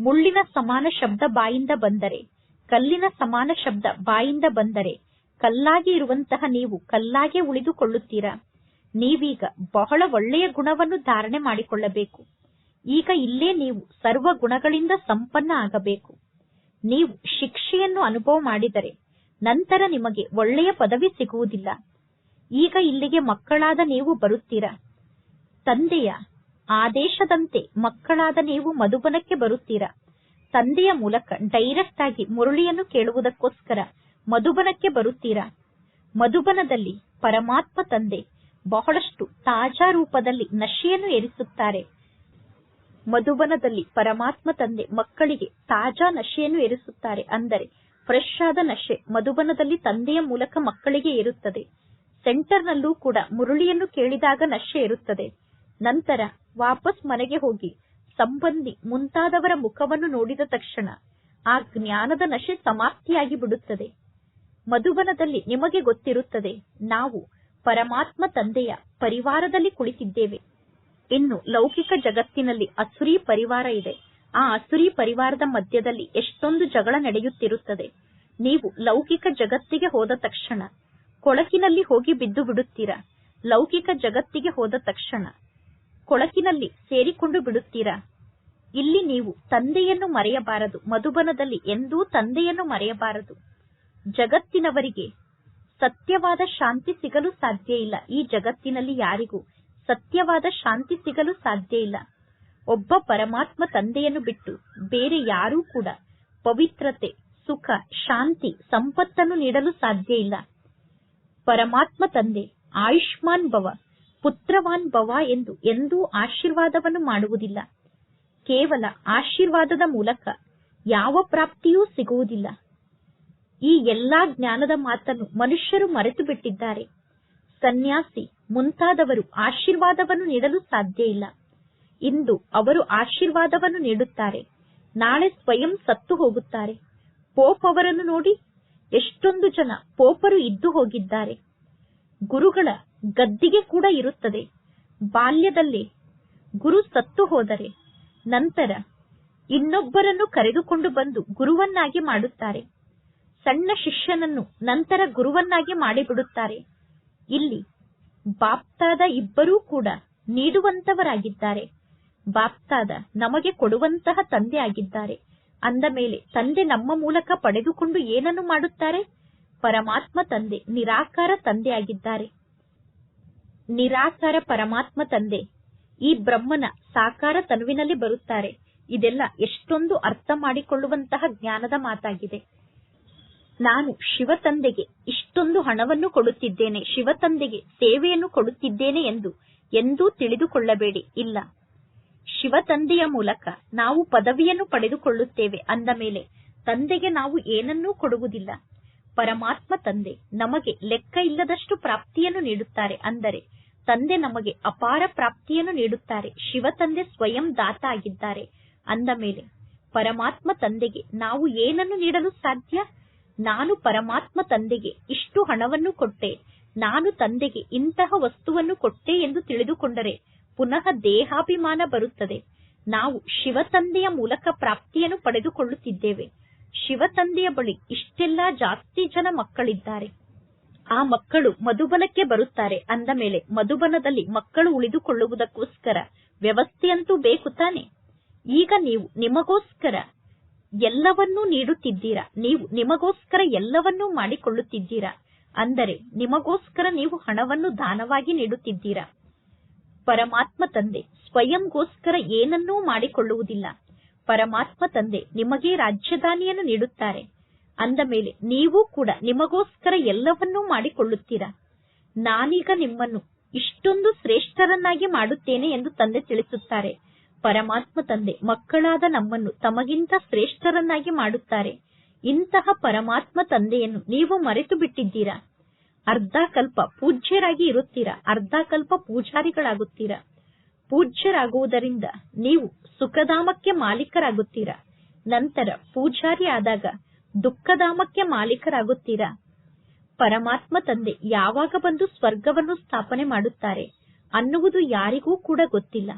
ಮುಳ್ಳಿನ ಸಮಾನ ಶಬ್ದ ಬಾಯಿಂದ ಬಂದರೆ, ಕಲ್ಲಿನ ಸಮಾನ ಶಬ್ದ ಬಾಯಿಂದ ಬಂದರೆ, ಕಲ್ಲಾಗಿ ಇರುವಂತಹ ನೀವು ಕಲ್ಲಾಗೆ ಉಳಿದುಕೊಳ್ಳುತ್ತೀರಾ? ನೀವೀಗ ಬಹಳ ಒಳ್ಳೆಯ ಗುಣವನ್ನು ಧಾರಣೆ ಮಾಡಿಕೊಳ್ಳಬೇಕು. ಈಗ ಇಲ್ಲೇ ನೀವು ಸರ್ವ ಗುಣಗಳಿಂದ ಸಂಪನ್ನ ಆಗಬೇಕು. ನೀವು ಶಿಕ್ಷೆಯನ್ನು ಅನುಭವ ಮಾಡಿದರೆ ನಂತರ ನಿಮಗೆ ಒಳ್ಳೆಯ ಪದವಿ ಸಿಗುವುದಿಲ್ಲ. ಈಗ ಇಲ್ಲಿಗೆ ಮಕ್ಕಳಾದ ನೀವು ಬರುತ್ತೀರಾ? ತಂದೆಯ ಆದೇಶದಂತೆ ಮಕ್ಕಳಾದ ನೀವು ಮಧುಬನಕ್ಕೆ ಬರುತ್ತೀರಾ? ತಂದೆಯ ಮೂಲಕ ಡೈರೆಕ್ಟ್ ಆಗಿ ಮುರಳಿಯನ್ನು ಕೇಳುವುದಕ್ಕೋಸ್ಕರ ಮಧುಬನಕ್ಕೆ ಬರುತ್ತೀರಾ? ಮಧುಬನದಲ್ಲಿ ಪರಮಾತ್ಮ ತಂದೆ ಬಹಳಷ್ಟು ತಾಜಾ ರೂಪದಲ್ಲಿ ನಶೆಯನ್ನು ಏರಿಸುತ್ತಾರೆ ಮಧುಬನದಲ್ಲಿ ಪರಮಾತ್ಮ ತಂದೆ ಮಕ್ಕಳಿಗೆ ತಾಜಾ ನಶೆಯನ್ನು ಏರಿಸುತ್ತಾರೆ ಅಂದರೆ ಫ್ರೆಶ್ ಆದ ನಶೆ ಮಧುಬನದಲ್ಲಿ ತಂದೆಯ ಮೂಲಕ ಮಕ್ಕಳಿಗೆ ಇರುತ್ತದೆ ಸೆಂಟರ್ನಲ್ಲೂ ಕೂಡ ಮುರುಳಿಯನ್ನು ಕೇಳಿದಾಗ ನಶೆ ಇರುತ್ತದೆ ನಂತರ ವಾಪಸ್ ಮನೆಗೆ ಹೋಗಿ ಸಂಬಂಧಿ ಮುಂತಾದವರ ಮುಖವನ್ನು ನೋಡಿದ ತಕ್ಷಣ ಆ ಜ್ಞಾನದ ನಶೆ ಸಮಾಪ್ತಿಯಾಗಿ ಬಿಡುತ್ತದೆ. ಮಧುಬನದಲ್ಲಿ ನಿಮಗೆ ಗೊತ್ತಿರುತ್ತದೆ, ನಾವು ಪರಮಾತ್ಮ ತಂದೆಯ ಪರಿವಾರದಲ್ಲಿ ಕುಳಿತಿದ್ದೇವೆ. ಇನ್ನು ಲೌಕಿಕ ಜಗತ್ತಿನಲ್ಲಿ ಅಸುರಿ ಪರಿವಾರ ಇದೆ. ಆ ಅಸುರಿ ಪರಿವಾರದ ಮಧ್ಯದಲ್ಲಿ ಎಷ್ಟೊಂದು ಜಗಳ ನಡೆಯುತ್ತಿರುತ್ತದೆ. ನೀವು ಲೌಕಿಕ ಜಗತ್ತಿಗೆ ಹೋದ ತಕ್ಷಣ ಕೊಳಕಿನಲ್ಲಿ ಹೋಗಿ ಬಿದ್ದು ಬಿಡುತ್ತೀರಾ? ಲೌಕಿಕ ಜಗತ್ತಿಗೆ ಹೋದ ತಕ್ಷಣ ಕೊಳಕಿನಲ್ಲಿ ಸೇರಿಕೊಂಡು ಬಿಡುತ್ತೀರಾ? ಇಲ್ಲಿ ನೀವು ತಂದೆಯನ್ನು ಮರೆಯಬಾರದು, ಮಧುಬನದಲ್ಲಿ ಎಂದೂ ತಂದೆಯನ್ನು ಮರೆಯಬಾರದು. ಜಗತ್ತಿನವರಿಗೆ ಸತ್ಯವಾದ ಶಾಂತಿ ಸಿಗಲು ಸಾಧ್ಯ ಇಲ್ಲ. ಈ ಜಗತ್ತಿನಲ್ಲಿ ಯಾರಿಗೂ ಸತ್ಯವಾದ ಶಾಂತಿ ಸಿಗಲು ಸಾಧ್ಯ ಇಲ್ಲ. ಒಬ್ಬ ಪರಮಾತ್ಮ ತಂದೆಯನ್ನು ಬಿಟ್ಟು ಬೇರೆ ಯಾರೂ ಕೂಡ ಪವಿತ್ರತೆ, ಸುಖ, ಶಾಂತಿ, ಸಂಪತ್ತನ್ನು ನೀಡಲು ಸಾಧ್ಯ ಇಲ್ಲ. ಪರಮಾತ್ಮ ತಂದೆ ಆಯುಷ್ಮಾನ್ ಭವ, ಪುತ್ರವಾನ್ ಭವ ಎಂದು ಎಂದೂ ಆಶೀರ್ವಾದವನ್ನು ಮಾಡುವುದಿಲ್ಲ. ಕೇವಲ ಆಶೀರ್ವಾದದ ಮೂಲಕ ಯಾವ ಪ್ರಾಪ್ತಿಯೂ ಸಿಗುವುದಿಲ್ಲ. ಈ ಎಲ್ಲಾ ಜ್ಞಾನದ ಮಾತನ್ನು ಮನುಷ್ಯರು ಮರೆತು ಬಿಟ್ಟಿದ್ದಾರೆ ಸನ್ಯಾಸಿ ಮುಂತಾದವರು ಆಶೀರ್ವಾದವನ್ನು ನೀಡಲು ಸಾಧ್ಯ ಇಲ್ಲ. ಇಂದು ಅವರು ಆಶೀರ್ವಾದವನ್ನು ನೀಡುತ್ತಾರೆ. ನಾಳೆ ಸ್ವಯಂ ಸತ್ತು ಹೋಗುತ್ತಾರೆ. ಪೋಪ್ ಅವರನ್ನು ನೋಡಿ ಎಷ್ಟೊಂದು ಜನ ಪೋಪರು ಇದ್ದು ಹೋಗಿದ್ದಾರೆ. ಗುರುಗಳ ಗದ್ದಿಗೆ ಕೂಡ ಇರುತ್ತದೆ. ಬಾಲ್ಯದಲ್ಲಿ ಗುರು ಸತ್ತು ಹೋದರೆ ನಂತರ ಇನ್ನೊಬ್ಬರನ್ನು ಕರೆದುಕೊಂಡು ಬಂದು ಗುರುವನ್ನಾಗಿ ಮಾಡುತ್ತಾರೆ. ಸಣ್ಣ ಶಿಷ್ಯನನ್ನು ನಂತರ ಗುರುವನ್ನಾಗಿ ಮಾಡಿಬಿಡುತ್ತಾರೆ. ಇಲ್ಲಿ ಬಾಪ್ತಾದ ಇಬ್ಬರೂ ಕೂಡ ನೀಡುವಂತವರಾಗಿದ್ದಾರೆ. ಬಾಪ್ತಾದ ನಮಗೆ ಕೊಡುವಂತಹ ತಂದೆ ಆಗಿದ್ದಾರೆ ಅಂದ ಮೇಲೆ ತಂದೆ ನಮ್ಮ ಮೂಲಕ ಪಡೆದುಕೊಂಡು ಏನನ್ನು ಮಾಡುತ್ತಾರೆ? ಪರಮಾತ್ಮ ತಂದೆ, ನಿರಾಕಾರ ತಂದೆ ಆಗಿದ್ದಾರೆ ನಿರಾಕಾರ ಪರಮಾತ್ಮ ತಂದೆ, ಈ ಬ್ರಹ್ಮನ ಸಾಕಾರ ತನುವಿನಲ್ಲಿ ಬರುತ್ತಾರೆ. ಇದೆಲ್ಲ ಎಷ್ಟೊಂದು ಅರ್ಥ ಮಾಡಿಕೊಳ್ಳುವಂತಹ ಜ್ಞಾನದ ಮಾತಾಗಿದೆ. ನಾನು ಶಿವ ತಂದೆಗೆ ಇಷ್ಟೊಂದು ಹಣವನ್ನು ಕೊಡುತ್ತಿದ್ದೇನೆ, ಶಿವ ತಂದೆಗೆ ಸೇವೆಯನ್ನು ಕೊಡುತ್ತಿದ್ದೇನೆ ಎಂದು ಎಂದೂ ತಿಳಿದುಕೊಳ್ಳಬೇಡಿ. ಇಲ್ಲ. ಶಿವ ತಂದೆಯ ಮೂಲಕ ನಾವು ಪದವಿಯನ್ನು ಪಡೆದುಕೊಳ್ಳುತ್ತೇವೆ ಅಂದ ಮೇಲೆ ತಂದೆಗೆ ನಾವು ಏನನ್ನೂ ಕೊಡುವುದಿಲ್ಲ. ಪರಮಾತ್ಮ ತಂದೆ ನಮಗೆ ಲೆಕ್ಕ ಇಲ್ಲದಷ್ಟು ಪ್ರಾಪ್ತಿಯನ್ನು ನೀಡುತ್ತಾರೆ ಅಂದರೆ ತಂದೆ ನಮಗೆ ಅಪಾರ ಪ್ರಾಪ್ತಿಯನ್ನು ನೀಡುತ್ತಾರೆ, ಶಿವ ತಂದೆ ಸ್ವಯಂ ದಾತ ಆಗಿದ್ದಾರೆ ಅಂದ ಮೇಲೆ ಪರಮಾತ್ಮ ತಂದೆಗೆ ನಾವು ಏನನ್ನು ನೀಡಲು ಸಾಧ್ಯ? ನಾನು ಪರಮಾತ್ಮ ತಂದೆಗೆ ಇಷ್ಟು ಹಣವನ್ನು ಕೊಟ್ಟೆ. ನಾನು ತಂದೆಗೆ ಇಂತಹ ವಸ್ತುವನ್ನು ಕೊಟ್ಟೆ ಎಂದು ತಿಳಿದುಕೊಂಡರೆ ಪುನಃ ದೇಹಾಭಿಮಾನ ಬರುತ್ತದೆ. ನಾವು ಶಿವ ತಂದೆಯ ಮೂಲಕ ಪ್ರಾಪ್ತಿಯನ್ನು ಪಡೆದುಕೊಳ್ಳುತ್ತಿದ್ದೇವೆ. ಶಿವ ತಂದೆಯ ಬಳಿ ಇಷ್ಟೆಲ್ಲಾ ಜಾಸ್ತಿ ಜನ ಮಕ್ಕಳಿದ್ದಾರೆ. ಆ ಮಕ್ಕಳು ಮಧುಬನಕ್ಕೆ ಬರುತ್ತಾರೆ ಅಂದ ಮೇಲೆ ಮಧುಬನದಲ್ಲಿ ಮಕ್ಕಳು ಉಳಿದುಕೊಳ್ಳುವುದಕ್ಕೋಸ್ಕರ ವ್ಯವಸ್ಥೆಯಂತೂ ಬೇಕು ತಾನೆ? ಈಗ ನೀವು ನಿಮಗೋಸ್ಕರ ಎಲ್ಲವನ್ನೂ ನೀಡುತ್ತಿದ್ದೀರಾ? ನೀವು ನಿಮಗೋಸ್ಕರ ಎಲ್ಲವನ್ನೂ ಮಾಡಿಕೊಳ್ಳುತ್ತಿದ್ದೀರಾ? ಅಂದರೆ ನಿಮಗೋಸ್ಕರ ನೀವು ಹಣವನ್ನು ದಾನವಾಗಿ ನೀಡುತ್ತಿದ್ದೀರಾ? ಪರಮಾತ್ಮ ತಂದೆ, ಸ್ವಯಂಗೋಸ್ಕರ ಏನನ್ನೂ ಮಾಡಿಕೊಳ್ಳುವುದಿಲ್ಲ. ಪರಮಾತ್ಮ ತಂದೆ ನಿಮಗೆ ರಾಜ್ಯದಾನಿಯನ್ನು ನೀಡುತ್ತಾರೆ. ಅಂದ ಮೇಲೆ ನೀವು ಕೂಡ ನಿಮಗೋಸ್ಕರ ಎಲ್ಲವನ್ನೂ ಮಾಡಿಕೊಳ್ಳುತ್ತೀರಾ? ನಾನೀಗ ನಿಮ್ಮನ್ನು ಇಷ್ಟೊಂದು ಶ್ರೇಷ್ಠರನ್ನಾಗಿ ಮಾಡುತ್ತೇನೆ ಎಂದು ತಂದೆ ತಿಳಿಸುತ್ತಾರೆ. ಪರಮಾತ್ಮ ತಂದೆ, ಮಕ್ಕಳಾದ ನಮ್ಮನ್ನು ತಮಗಿಂತ ಶ್ರೇಷ್ಠರನ್ನಾಗಿ ಮಾಡುತ್ತಾರೆ. ಇಂತಹ ಪರಮಾತ್ಮ ತಂದೆಯನ್ನು ನೀವು ಮರೆತು ಬಿಟ್ಟಿದ್ದೀರಾ? ಅರ್ಧ ಕಲ್ಪ ಪೂಜ್ಯರಾಗಿ ಇರುತ್ತೀರಾ? ಅರ್ಧ ಕಲ್ಪ ಪೂಜಾರಿಗಳಾಗುತ್ತೀರಾ? ಪೂಜ್ಯರಾಗುವುದರಿಂದ ನೀವು ಸುಖಧಾಮಕ್ಕೆ ಮಾಲೀಕರಾಗುತ್ತೀರಾ? ನಂತರ ಪೂಜಾರಿ ಆದಾಗ ದುಃಖಧಾಮಕ್ಕೆ ಮಾಲೀಕರಾಗುತ್ತೀರಾ? ಪರಮಾತ್ಮ ತಂದೆ ಯಾವಾಗ ಬಂದು ಸ್ವರ್ಗವನ್ನು ಸ್ಥಾಪನೆ ಮಾಡುತ್ತಾರೆ ಅನ್ನುವುದು ಯಾರಿಗೂ ಕೂಡ ಗೊತ್ತಿಲ್ಲ.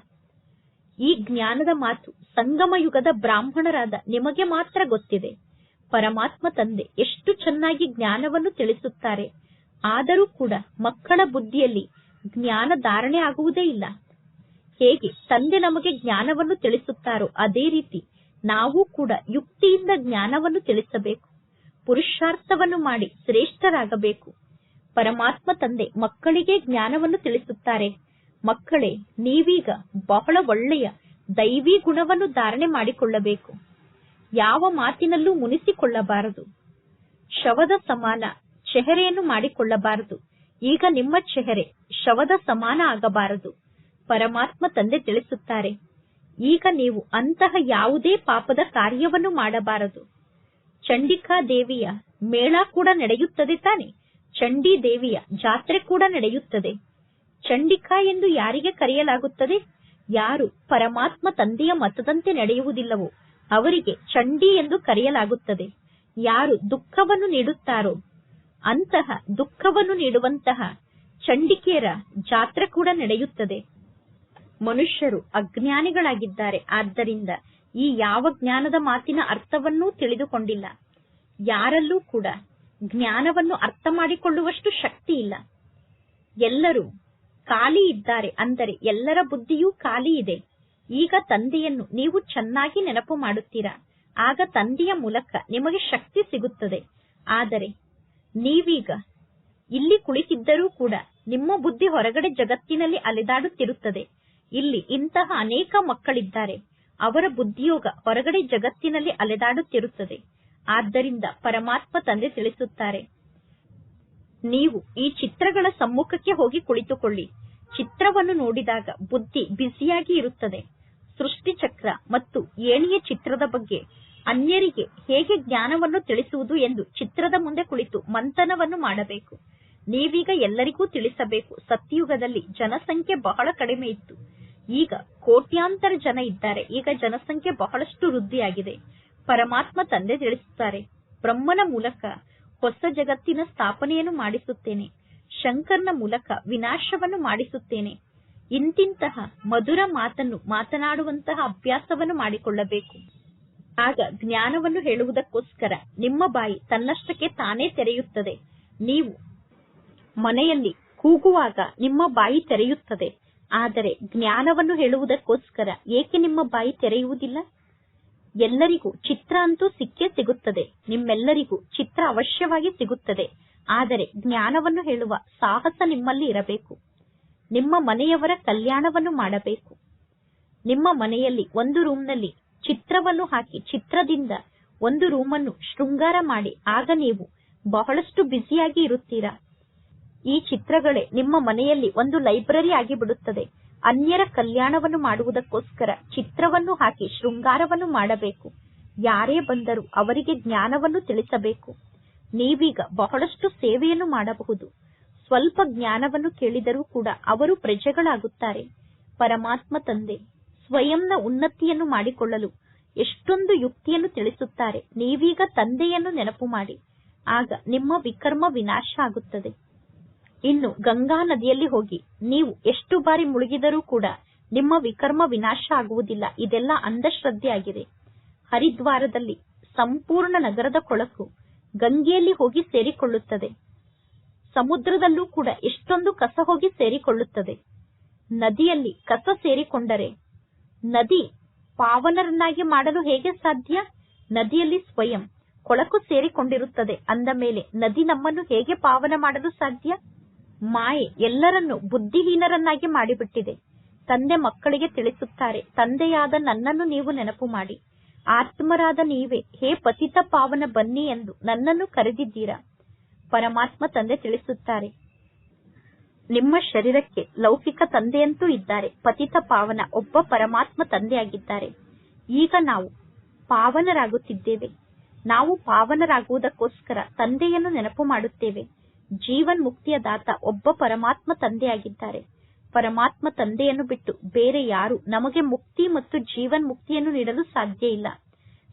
ಈ ಜ್ಞಾನದ ಮಾತು ಸಂಗಮ ಯುಗದ ಬ್ರಾಹ್ಮಣರಾದ ನಿಮಗೆ ಮಾತ್ರ ಗೊತ್ತಿದೆ. ಪರಮಾತ್ಮ ತಂದೆ ಎಷ್ಟು ಚೆನ್ನಾಗಿ ಜ್ಞಾನವನ್ನು ತಿಳಿಸುತ್ತಾರೆ. ಆದರೂ ಕೂಡ ಮಕ್ಕಳ ಬುದ್ಧಿಯಲ್ಲಿ ಜ್ಞಾನ ಧಾರಣೆ ಆಗುವುದೇ ಇಲ್ಲ. ಹೇಗೆ ತಂದೆ ನಮಗೆ ಜ್ಞಾನವನ್ನು ತಿಳಿಸುತ್ತಾರೋ ಅದೇ ರೀತಿ ನಾವು ಕೂಡ ಯುಕ್ತಿಯಿಂದ ಜ್ಞಾನವನ್ನು ತಿಳಿಸಬೇಕು. ಪುರುಷಾರ್ಥವನ್ನು ಮಾಡಿ ಶ್ರೇಷ್ಠರಾಗಬೇಕು. ಪರಮಾತ್ಮ ತಂದೆ ಮಕ್ಕಳಿಗೆ ಜ್ಞಾನವನ್ನು ತಿಳಿಸುತ್ತಾರೆ. ಮಕ್ಕಳೇ, ನೀವೀಗ ಬಹಳ ಒಳ್ಳೆಯ ದೈವಿ ಗುಣವನ್ನು ಧಾರಣೆ ಮಾಡಿಕೊಳ್ಳಬೇಕು. ಯಾವ ಮಾತಿನಲ್ಲೂ ಮುನಿಸಿಕೊಳ್ಳಬಾರದು. ಶವದ ಸಮಾನ ಚೆಹರೆಯನ್ನು ಮಾಡಿಕೊಳ್ಳಬಾರದು. ಈಗ ನಿಮ್ಮ ಚೆಹರೆ ಶವದ ಸಮಾನ ಆಗಬಾರದು. ಪರಮಾತ್ಮ ತಂದೆ ತಿಳಿಸುತ್ತಾರೆ, ಈಗ ನೀವು ಅಂತಹ ಯಾವುದೇ ಪಾಪದ ಕಾರ್ಯವನ್ನು ಮಾಡಬಾರದು. ಚಂಡಿಕಾ ದೇವಿಯ ಮೇಳ ಕೂಡ ನಡೆಯುತ್ತದೆ ತಾನೆ. ಚಂಡಿ ದೇವಿಯ ಜಾತ್ರೆ ಕೂಡ ನಡೆಯುತ್ತದೆ. ಚಂಡಿಕಾ ಎಂದು ಯಾರಿಗೆ ಕರೆಯಲಾಗುತ್ತದೆ? ಯಾರು ಪರಮಾತ್ಮ ತಂದೆಯ ಮತದಂತೆ ನಡೆಯುವುದಿಲ್ಲವೋ ಅವರಿಗೆ ಚಂಡಿ ಎಂದು ಕರೆಯಲಾಗುತ್ತದೆ. ಯಾರು ದುಃಖವನ್ನು ನೀಡುತ್ತಾರೋ ಅಂತಹ ದುಃಖವನ್ನು ನೀಡುವಂತಹ ಚಂಡಿಕೆಯರ ಜಾತ್ರೆ ಕೂಡ ನಡೆಯುತ್ತದೆ. ಮನುಷ್ಯರು ಅಜ್ಞಾನಿಗಳಾಗಿದ್ದಾರೆ. ಆದ್ದರಿಂದ ಈ ಯಾವ ಜ್ಞಾನದ ಮಾತಿನ ಅರ್ಥವನ್ನೂ ತಿಳಿದುಕೊಂಡಿಲ್ಲ. ಯಾರಲ್ಲೂ ಕೂಡ ಜ್ಞಾನವನ್ನು ಅರ್ಥ ಮಾಡಿಕೊಳ್ಳುವಷ್ಟು ಶಕ್ತಿ ಇಲ್ಲ. ಎಲ್ಲರೂ ಖಾಲಿ ಇದ್ದಾರೆ. ಅಂದರೆ ಎಲ್ಲರ ಬುದ್ಧಿಯೂ ಖಾಲಿ ಇದೆ. ಈಗ ತಂದೆಯನ್ನು ನೀವು ಚೆನ್ನಾಗಿ ನೆನಪು ಮಾಡುತ್ತೀರಾ. ಆಗ ತಂದೆಯ ಮೂಲಕ ನಿಮಗೆ ಶಕ್ತಿ ಸಿಗುತ್ತದೆ. ಆದರೆ ನೀವೀಗ ಇಲ್ಲಿ ಕುಳಿತಿದ್ದರೂ ಕೂಡ ನಿಮ್ಮ ಬುದ್ಧಿ ಹೊರಗಡೆ ಜಗತ್ತಿನಲ್ಲಿ ಅಲೆದಾಡುತ್ತಿರುತ್ತದೆ. ಇಲ್ಲಿ ಇಂತಹ ಅನೇಕ ಮಕ್ಕಳಿದ್ದಾರೆ. ಅವರ ಬುದ್ಧಿಯೋಗ ಹೊರಗಡೆ ಜಗತ್ತಿನಲ್ಲಿ ಅಲೆದಾಡುತ್ತಿರುತ್ತದೆ. ಆದ್ದರಿಂದ ಪರಮಾತ್ಮ ತಂದೆ ತಿಳಿಸುತ್ತಾರೆ. ನೀವು ಈ ಚಿತ್ರಗಳ ಸಮ್ಮುಖಕ್ಕೆ ಹೋಗಿ ಕುಳಿತುಕೊಳ್ಳಿ. ಚಿತ್ರವನ್ನು ನೋಡಿದಾಗ ಬುದ್ಧಿ ಬ್ಯುಸಿಯಾಗಿ ಇರುತ್ತದೆ. ಸೃಷ್ಟಿ ಚಕ್ರ ಮತ್ತು ಏಣಿಯ ಚಿತ್ರದ ಬಗ್ಗೆ ಅನ್ಯರಿಗೆ ಹೇಗೆ ಜ್ಞಾನವನ್ನು ತಿಳಿಸುವುದು ಎಂದು ಚಿತ್ರದ ಮುಂದೆ ಕುಳಿತು ಮಂಥನವನ್ನು ಮಾಡಬೇಕು. ನೀವೀಗ ಎಲ್ಲರಿಗೂ ತಿಳಿಸಬೇಕು ಸತ್ಯಯುಗದಲ್ಲಿ ಜನಸಂಖ್ಯೆ ಬಹಳ ಕಡಿಮೆ ಇತ್ತು. ಈಗ ಕೋಟ್ಯಾಂತರ ಜನ ಇದ್ದಾರೆ. ಈಗ ಜನಸಂಖ್ಯೆ ಬಹಳಷ್ಟು ವೃದ್ಧಿಯಾಗಿದೆ. ಪರಮಾತ್ಮ ತಂದೆ ತಿಳಿಸುತ್ತಾರೆ, ಬ್ರಹ್ಮನ ಮೂಲಕ ಹೊಸ ಜಗತ್ತಿನ ಸ್ಥಾಪನೆಯನ್ನು ಮಾಡಿಸುತ್ತೇನೆ. ಶಂಕರ್ನ ಮೂಲಕ ವಿನಾಶವನ್ನು ಮಾಡಿಸುತ್ತೇನೆ. ಇಂತಿಂತಹ ಮಧುರ ಮಾತನ್ನು ಮಾತನಾಡುವಂತಹ ಅಭ್ಯಾಸವನ್ನು ಮಾಡಿಕೊಳ್ಳಬೇಕು. ಆಗ ಜ್ಞಾನವನ್ನು ಹೇಳುವುದಕ್ಕೋಸ್ಕರ ನಿಮ್ಮ ಬಾಯಿ ತನ್ನಷ್ಟಕ್ಕೆ ತಾನೇ ತೆರೆಯುತ್ತದೆ. ನೀವು ಮನೆಯಲ್ಲಿ ಕೂಗುವಾಗ ನಿಮ್ಮ ಬಾಯಿ ತೆರೆಯುತ್ತದೆ. ಆದರೆ ಜ್ಞಾನವನ್ನು ಹೇಳುವುದಕ್ಕೋಸ್ಕರ ಏಕೆ ನಿಮ್ಮ ಬಾಯಿ ತೆರೆಯುವುದಿಲ್ಲ? ಎಲ್ಲರಿಗೂ ಚಿತ್ರ ಅಂತೂ ಸಿಕ್ಕೇ ಸಿಗುತ್ತದೆ. ನಿಮ್ಮೆಲ್ಲರಿಗೂ ಚಿತ್ರ ಅವಶ್ಯವಾಗಿ ಸಿಗುತ್ತದೆ. ಆದರೆ ಜ್ಞಾನವನ್ನು ಹೇಳುವ ಸಾಹಸ ನಿಮ್ಮಲ್ಲಿ ಇರಬೇಕು. ನಿಮ್ಮ ಮನೆಯವರ ಕಲ್ಯಾಣವನ್ನು ಮಾಡಬೇಕು. ನಿಮ್ಮ ಮನೆಯಲ್ಲಿ ಒಂದು ರೂಮ್ನಲ್ಲಿ ಚಿತ್ರವನ್ನು ಹಾಕಿ ಚಿತ್ರದಿಂದ ಒಂದು ರೂಮನ್ನು ಶೃಂಗಾರ ಮಾಡಿ ಆಗ ನೀವು ಬಹಳಷ್ಟು ಬ್ಯುಸಿಯಾಗಿ ಇರುತ್ತೀರಾ? ಈ ಚಿತ್ರಗಳೇ ನಿಮ್ಮ ಮನೆಯಲ್ಲಿ ಒಂದು ಲೈಬ್ರರಿ ಆಗಿ ಬಿಡುತ್ತದೆ ಅನ್ಯರ ಕಲ್ಯಾಣವನ್ನು ಮಾಡುವುದಕ್ಕೋಸ್ಕರ ಚಿತ್ರವನ್ನು ಹಾಕಿ ಶೃಂಗಾರವನ್ನು ಮಾಡಬೇಕು. ಯಾರೇ ಬಂದರೂ ಅವರಿಗೆ ಜ್ಞಾನವನ್ನು ತಿಳಿಸಬೇಕು. ನೀವೀಗ ಬಹಳಷ್ಟು ಸೇವೆಯನ್ನು ಮಾಡಬಹುದು. ಸ್ವಲ್ಪ ಜ್ಞಾನವನ್ನು ಕೇಳಿದರೂ ಕೂಡ ಅವರು ಪ್ರಜೆಗಳಾಗುತ್ತಾರೆ. ಪರಮಾತ್ಮ ತಂದೆ, ಸ್ವಯಂನ ಉನ್ನತಿಯನ್ನು ಮಾಡಿಕೊಳ್ಳಲು ಎಷ್ಟೊಂದು ಯುಕ್ತಿಯನ್ನು ತಿಳಿಸುತ್ತಾರೆ. ನೀವೀಗ ತಂದೆಯನ್ನು ನೆನಪು ಮಾಡಿ. ಆಗ ನಿಮ್ಮ ವಿಕರ್ಮ ವಿನಾಶ ಆಗುತ್ತದೆ. ಇನ್ನು ಗಂಗಾ ನದಿಯಲ್ಲಿ ಹೋಗಿ ನೀವು ಎಷ್ಟು ಬಾರಿ ಮುಳುಗಿದರೂ ಕೂಡ ನಿಮ್ಮ ವಿಕರ್ಮ ವಿನಾಶ ಆಗುವುದಿಲ್ಲ. ಇದೆಲ್ಲ ಅಂಧಶ್ರದ್ಧೆಯಾಗಿದೆ. ಹರಿದ್ವಾರದಲ್ಲಿ ಸಂಪೂರ್ಣ ನಗರದ ಕೊಳಕು ಗಂಗೆಯಲ್ಲಿ ಹೋಗಿ ಸೇರಿಕೊಳ್ಳುತ್ತದೆ. ಸಮುದ್ರದಲ್ಲೂ ಕೂಡ ಎಷ್ಟೊಂದು ಕಸ ಹೋಗಿ ಸೇರಿಕೊಳ್ಳುತ್ತದೆ. ನದಿಯಲ್ಲಿ ಕಸ ಸೇರಿಕೊಂಡರೆ ನದಿ ಪಾವನರನ್ನಾಗಿ ಮಾಡಲು ಹೇಗೆ ಸಾಧ್ಯ? ನದಿಯಲ್ಲಿ ಸ್ವಯಂ ಕೊಳಕು ಸೇರಿಕೊಂಡಿರುತ್ತದೆ. ಅಂದ ಮೇಲೆ ನದಿ ನಮ್ಮನ್ನು ಹೇಗೆ ಪಾವನ ಮಾಡಲು ಸಾಧ್ಯ? ಮಾಯೆ ಎಲ್ಲರನ್ನು ಬುದ್ಧಿಹೀನರನ್ನಾಗಿ ಮಾಡಿಬಿಟ್ಟಿದೆ. ತಂದೆ ಮಕ್ಕಳಿಗೆ ತಿಳಿಸುತ್ತಾರೆ, ತಂದೆಯಾದ ನನ್ನನ್ನು ನೀವು ನೆನಪು ಮಾಡಿ. ಆತ್ಮರಾದ ನೀವೇ, ಹೇ ಪತಿತ ಪಾವನ ಬನ್ನಿ ಎಂದು ನನ್ನನ್ನು ಕರೆದಿದ್ದೀರಾ? ಪರಮಾತ್ಮ ತಂದೆ ತಿಳಿಸುತ್ತಾರೆ. ನಿಮ್ಮ ಶರೀರಕ್ಕೆ ಲೌಕಿಕ ತಂದೆಯಂತೂ ಇದ್ದಾರೆ, ಪತಿತ ಪಾವನ ಒಬ್ಬ ಪರಮಾತ್ಮ ತಂದೆಯಾಗಿದ್ದಾರೆ. ಈಗ ನಾವು ಪಾವನರಾಗುತ್ತಿದ್ದೇವೆ. ನಾವು ಪಾವನರಾಗುವುದಕ್ಕೋಸ್ಕರ ತಂದೆಯನ್ನು ನೆನಪು ಮಾಡುತ್ತೇವೆ. ಜೀವನ್ ಮುಕ್ತಿಯ ದಾತ ಒಬ್ಬ ಪರಮಾತ್ಮ ತಂದೆಯಾಗಿದ್ದಾರೆ. ಪರಮಾತ್ಮ ತಂದೆಯನ್ನು ಬಿಟ್ಟು ಬೇರೆ ಯಾರು ನಮಗೆ ಮುಕ್ತಿ ಮತ್ತು ಜೀವನ್ ಮುಕ್ತಿಯನ್ನು ನೀಡಲು ಸಾಧ್ಯ ಇಲ್ಲ.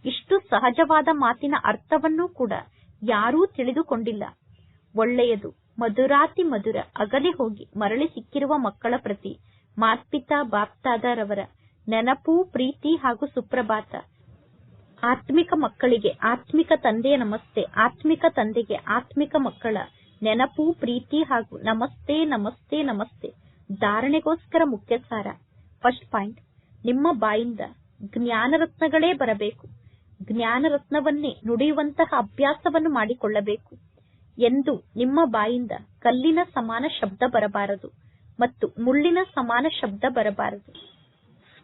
ಇಷ್ಟು ಸಹಜವಾದ ಮಾತಿನ ಅರ್ಥವನ್ನೂ ಕೂಡ ಯಾರೂ ತಿಳಿದುಕೊಂಡಿಲ್ಲ. ಒಳ್ಳೆಯದು, ಮಧುರಾತಿ ಮಧುರ, ಅಗಲಿ ಹೋಗಿ ಮರಳಿ ಸಿಕ್ಕಿರುವ ಮಕ್ಕಳ ಪ್ರತಿ, ಮಾತ್ಪಿತಾ ಬಾಪ್ತಾದರವರ ನೆನಪು, ಪ್ರೀತಿ ಹಾಗೂ ಸುಪ್ರಭಾತ. ಆತ್ಮಿಕ ಮಕ್ಕಳಿಗೆ ಆತ್ಮಿಕ ತಂದೆಯ ನಮಸ್ತೆ, ಆತ್ಮಿಕ ತಂದೆಗೆ ಆತ್ಮಿಕ ಮಕ್ಕಳ ನೆನಪು, ಪ್ರೀತಿ ಹಾಗೂ ನಮಸ್ತೆ ನಮಸ್ತೆ ನಮಸ್ತೆ. ಧಾರಣೆಗೋಸ್ಕರ ಮುಖ್ಯ ಸಾರ. ಫಸ್ಟ್ ಪಾಯಿಂಟ್ ನಿಮ್ಮ ಬಾಯಿಂದ ಜ್ಞಾನರತ್ನಗಳೇ ಬರಬೇಕು. ಜ್ಞಾನರತ್ನವನ್ನೇ ನುಡಿಯುವಂತಹ ಅಭ್ಯಾಸವನ್ನು ಮಾಡಿಕೊಳ್ಳಬೇಕು. ಎಂದು ನಿಮ್ಮ ಬಾಯಿಂದ ಕಲ್ಲಿನ ಸಮಾನ ಶಬ್ದ ಬರಬಾರದು ಮತ್ತು ಮುಳ್ಳಿನ ಸಮಾನ ಶಬ್ದ ಬರಬಾರದು.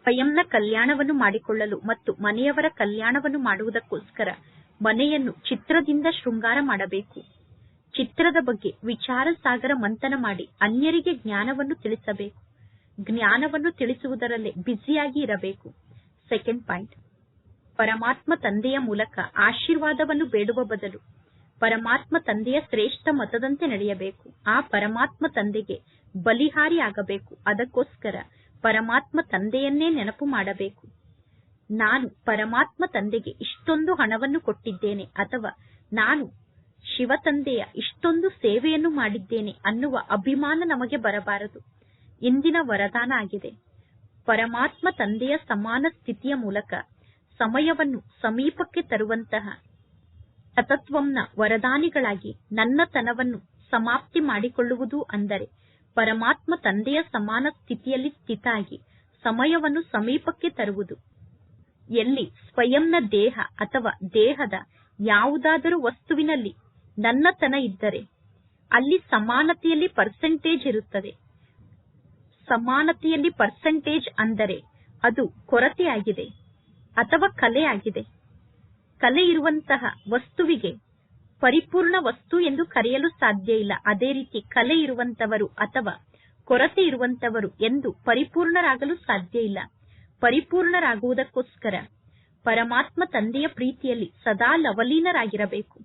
ಸ್ವಯಂನ ಕಲ್ಯಾಣವನ್ನು ಮಾಡಿಕೊಳ್ಳಲು ಮತ್ತು ಮನೆಯವರ ಕಲ್ಯಾಣವನ್ನು ಮಾಡುವುದಕ್ಕೋಸ್ಕರ ಮನೆಯನ್ನು ಚಿತ್ರದಿಂದ ಶೃಂಗಾರ ಮಾಡಬೇಕು. ಚಿತ್ರದ ಬಗ್ಗೆ ವಿಚಾರ ಸಾಗರ ಮಂಥನ ಮಾಡಿ ಅನ್ಯರಿಗೆ ಜ್ಞಾನವನ್ನು ತಿಳಿಸಬೇಕು. ಜ್ಞಾನವನ್ನು ತಿಳಿಸುವುದರಲ್ಲೇ ಬ್ಯುಸಿಯಾಗಿ ಇರಬೇಕು. Second point. ಪರಮಾತ್ಮ ತಂದೆಯ ಮೂಲಕ ಆಶೀರ್ವಾದವನ್ನು ಬೇಡುವ ಬದಲು ಪರಮಾತ್ಮ ತಂದೆಯ ಶ್ರೇಷ್ಠ ಮತದಂತೆ ನಡೆಯಬೇಕು. ಆ ಪರಮಾತ್ಮ ತಂದೆಗೆ ಬಲಿಹಾರಿ ಆಗಬೇಕು ಅದಕ್ಕೋಸ್ಕರ ಪರಮಾತ್ಮ ತಂದೆಯನ್ನೇ ನೆನಪು ಮಾಡಬೇಕು. ನಾನು ಪರಮಾತ್ಮ ತಂದೆಗೆ ಇಷ್ಟೊಂದು ಹಣವನ್ನು ಕೊಟ್ಟಿದ್ದೇನೆ ಅಥವಾ ನಾನು ಶಿವ ತಂದೆಯ ಇಷ್ಟೊಂದು ಸೇವೆಯನ್ನು ಮಾಡಿದ್ದೇನೆ ಅನ್ನುವ ಅಭಿಮಾನ ನಮಗೆ ಬರಬಾರದು. ಇಂದಿನ ವರದಾನ ಆಗಿದೆ. ಪರಮಾತ್ಮ ತಂದೆಯ ಸಮಾನ ಸ್ಥಿತಿಯ ಮೂಲಕ ಸಮಯವನ್ನು ಸಮೀಪಕ್ಕೆ ತರುವಂತಹ ಸತತ್ವಂನ ವರದಾನಿಗಳಾಗಿ ನನ್ನತನವನ್ನು ಸಮಾಪ್ತಿ ಮಾಡಿಕೊಳ್ಳುವುದು ಅಂದರೆ ಪರಮಾತ್ಮ ತಂದೆಯ ಸಮಾನ ಸ್ಥಿತಿಯಲ್ಲಿ ಸ್ಥಿತಾಗಿ ಸಮಯವನ್ನು ಸಮೀಪಕ್ಕೆ ತರುವುದು. ಎಲ್ಲಿ ಸ್ವಯಂನ ದೇಹ ಅಥವಾ ದೇಹದ ಯಾವುದಾದರೂ ವಸ್ತುವಿನಲ್ಲಿ ನನ್ನತನ ಇದ್ದರೆ ಅಲ್ಲಿ ಸಮಾನತೆಯಲ್ಲಿ ಪರ್ಸೆಂಟೇಜ್ ಇರುತ್ತದೆ. ಸಮಾನತೆಯಲ್ಲಿ ಪರ್ಸೆಂಟೇಜ್ ಅಂದರೆ ಅದು ಕೊರತೆಯಾಗಿದೆ ಅಥವಾ ಕಲೆಯಾಗಿದೆ. ಕಲೆ ಇರುವಂತಹ ವಸ್ತುವಿಗೆ ಪರಿಪೂರ್ಣ ವಸ್ತು ಎಂದು ಕರೆಯಲು ಸಾಧ್ಯ ಇಲ್ಲ. ಅದೇ ರೀತಿ ಕಲೆ ಇರುವಂತವರು ಅಥವಾ ಕೊರತೆ ಇರುವಂತವರು ಎಂದು ಪರಿಪೂರ್ಣರಾಗಲು ಸಾಧ್ಯ ಇಲ್ಲ. ಪರಿಪೂರ್ಣರಾಗುವುದಕ್ಕೋಸ್ಕರ ಪರಮಾತ್ಮ ತಂದೆಯ ಪ್ರೀತಿಯಲ್ಲಿ ಸದಾ ಲವಲೀನರಾಗಿರಬೇಕು.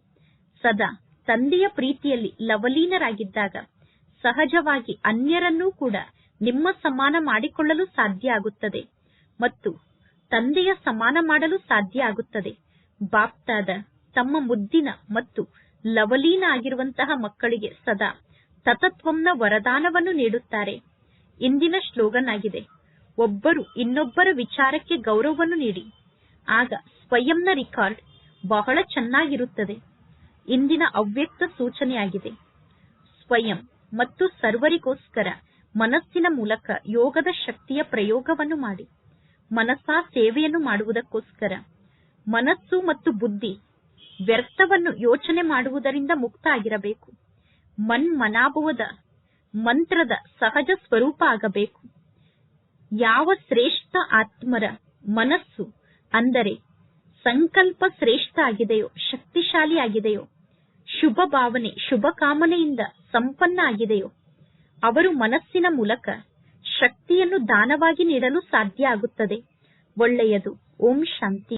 ಸದಾ ತಂದೆಯ ಪ್ರೀತಿಯಲ್ಲಿ ಲವಲೀನರಾಗಿದ್ದಾಗ ಸಹಜವಾಗಿ ಅನ್ಯರನ್ನೂ ಕೂಡ ನಿಮ್ಮ ಸಮಾನ ಮಾಡಿಕೊಳ್ಳಲು ಸಾಧ್ಯ ಆಗುತ್ತದೆ ಮತ್ತು ತಂದೆಯ ಸಮಾನ ಮಾಡಲು ಸಾಧ್ಯ ಆಗುತ್ತದೆ. ಬಾಪ್ತಾದ ತಮ್ಮ ಮುದ್ದಿನ ಮತ್ತು ಲವಲೀನ ಆಗಿರುವಂತಹ ಮಕ್ಕಳಿಗೆ ಸದಾ ಸತತ್ವಂನ ವರದಾನವನ್ನು ನೀಡುತ್ತಾರೆ. ಇಂದಿನ ಸ್ಲೋಗನ್ ಆಗಿದೆ ಒಬ್ಬರು ಇನ್ನೊಬ್ಬರ ವಿಚಾರಕ್ಕೆ ಗೌರವವನ್ನು ನೀಡಿ, ಆಗ ಸ್ವಯಂನ ರಿಕಾರ್ಡ್ ಬಹಳ ಚೆನ್ನಾಗಿರುತ್ತದೆ. ಇಂದಿನ ಅವ್ಯಕ್ತ ಸೂಚನೆಯಾಗಿದೆ. ಸ್ವಯಂ ಮತ್ತು ಸರ್ವರಿಗೋಸ್ಕರ ಮನಸ್ಸಿನ ಮೂಲಕ ಯೋಗದ ಶಕ್ತಿಯ ಪ್ರಯೋಗವನ್ನು ಮಾಡಿ. ಮನಸ್ಸಾ ಸೇವೆಯನ್ನು ಮಾಡುವುದಕ್ಕೋಸ್ಕರ ಮನಸ್ಸು ಮತ್ತು ಬುದ್ಧಿ ವ್ಯರ್ಥವನ್ನು ಯೋಚನೆ ಮಾಡುವುದರಿಂದ ಮುಕ್ತ ಆಗಿರಬೇಕು ಮನ್ ಮನಾಭವದ ಮಂತ್ರದ ಸಹಜ ಸ್ವರೂಪ ಆಗಬೇಕು. ಯಾವ ಶ್ರೇಷ್ಠ ಆತ್ಮರ ಮನಸ್ಸು ಅಂದರೆ ಸಂಕಲ್ಪ ಶ್ರೇಷ್ಠ ಆಗಿದೆಯೋ, ಶಕ್ತಿಶಾಲಿ ಆಗಿದೆಯೋ, ಶುಭ ಭಾವನೆ, ಶುಭ ಕಾಮನೆಯಿಂದ ಸಂಪನ್ನ ಆಗಿದೆಯೋ, ಅವರು ಮನಸ್ಸಿನ ಮೂಲಕ ಶಕ್ತಿಯನ್ನು ದಾನವಾಗಿ ನೀಡಲು ಸಾಧ್ಯ ಆಗುತ್ತದೆ. ಒಳ್ಳೆಯದು. ಓಂ ಶಾಂತಿ.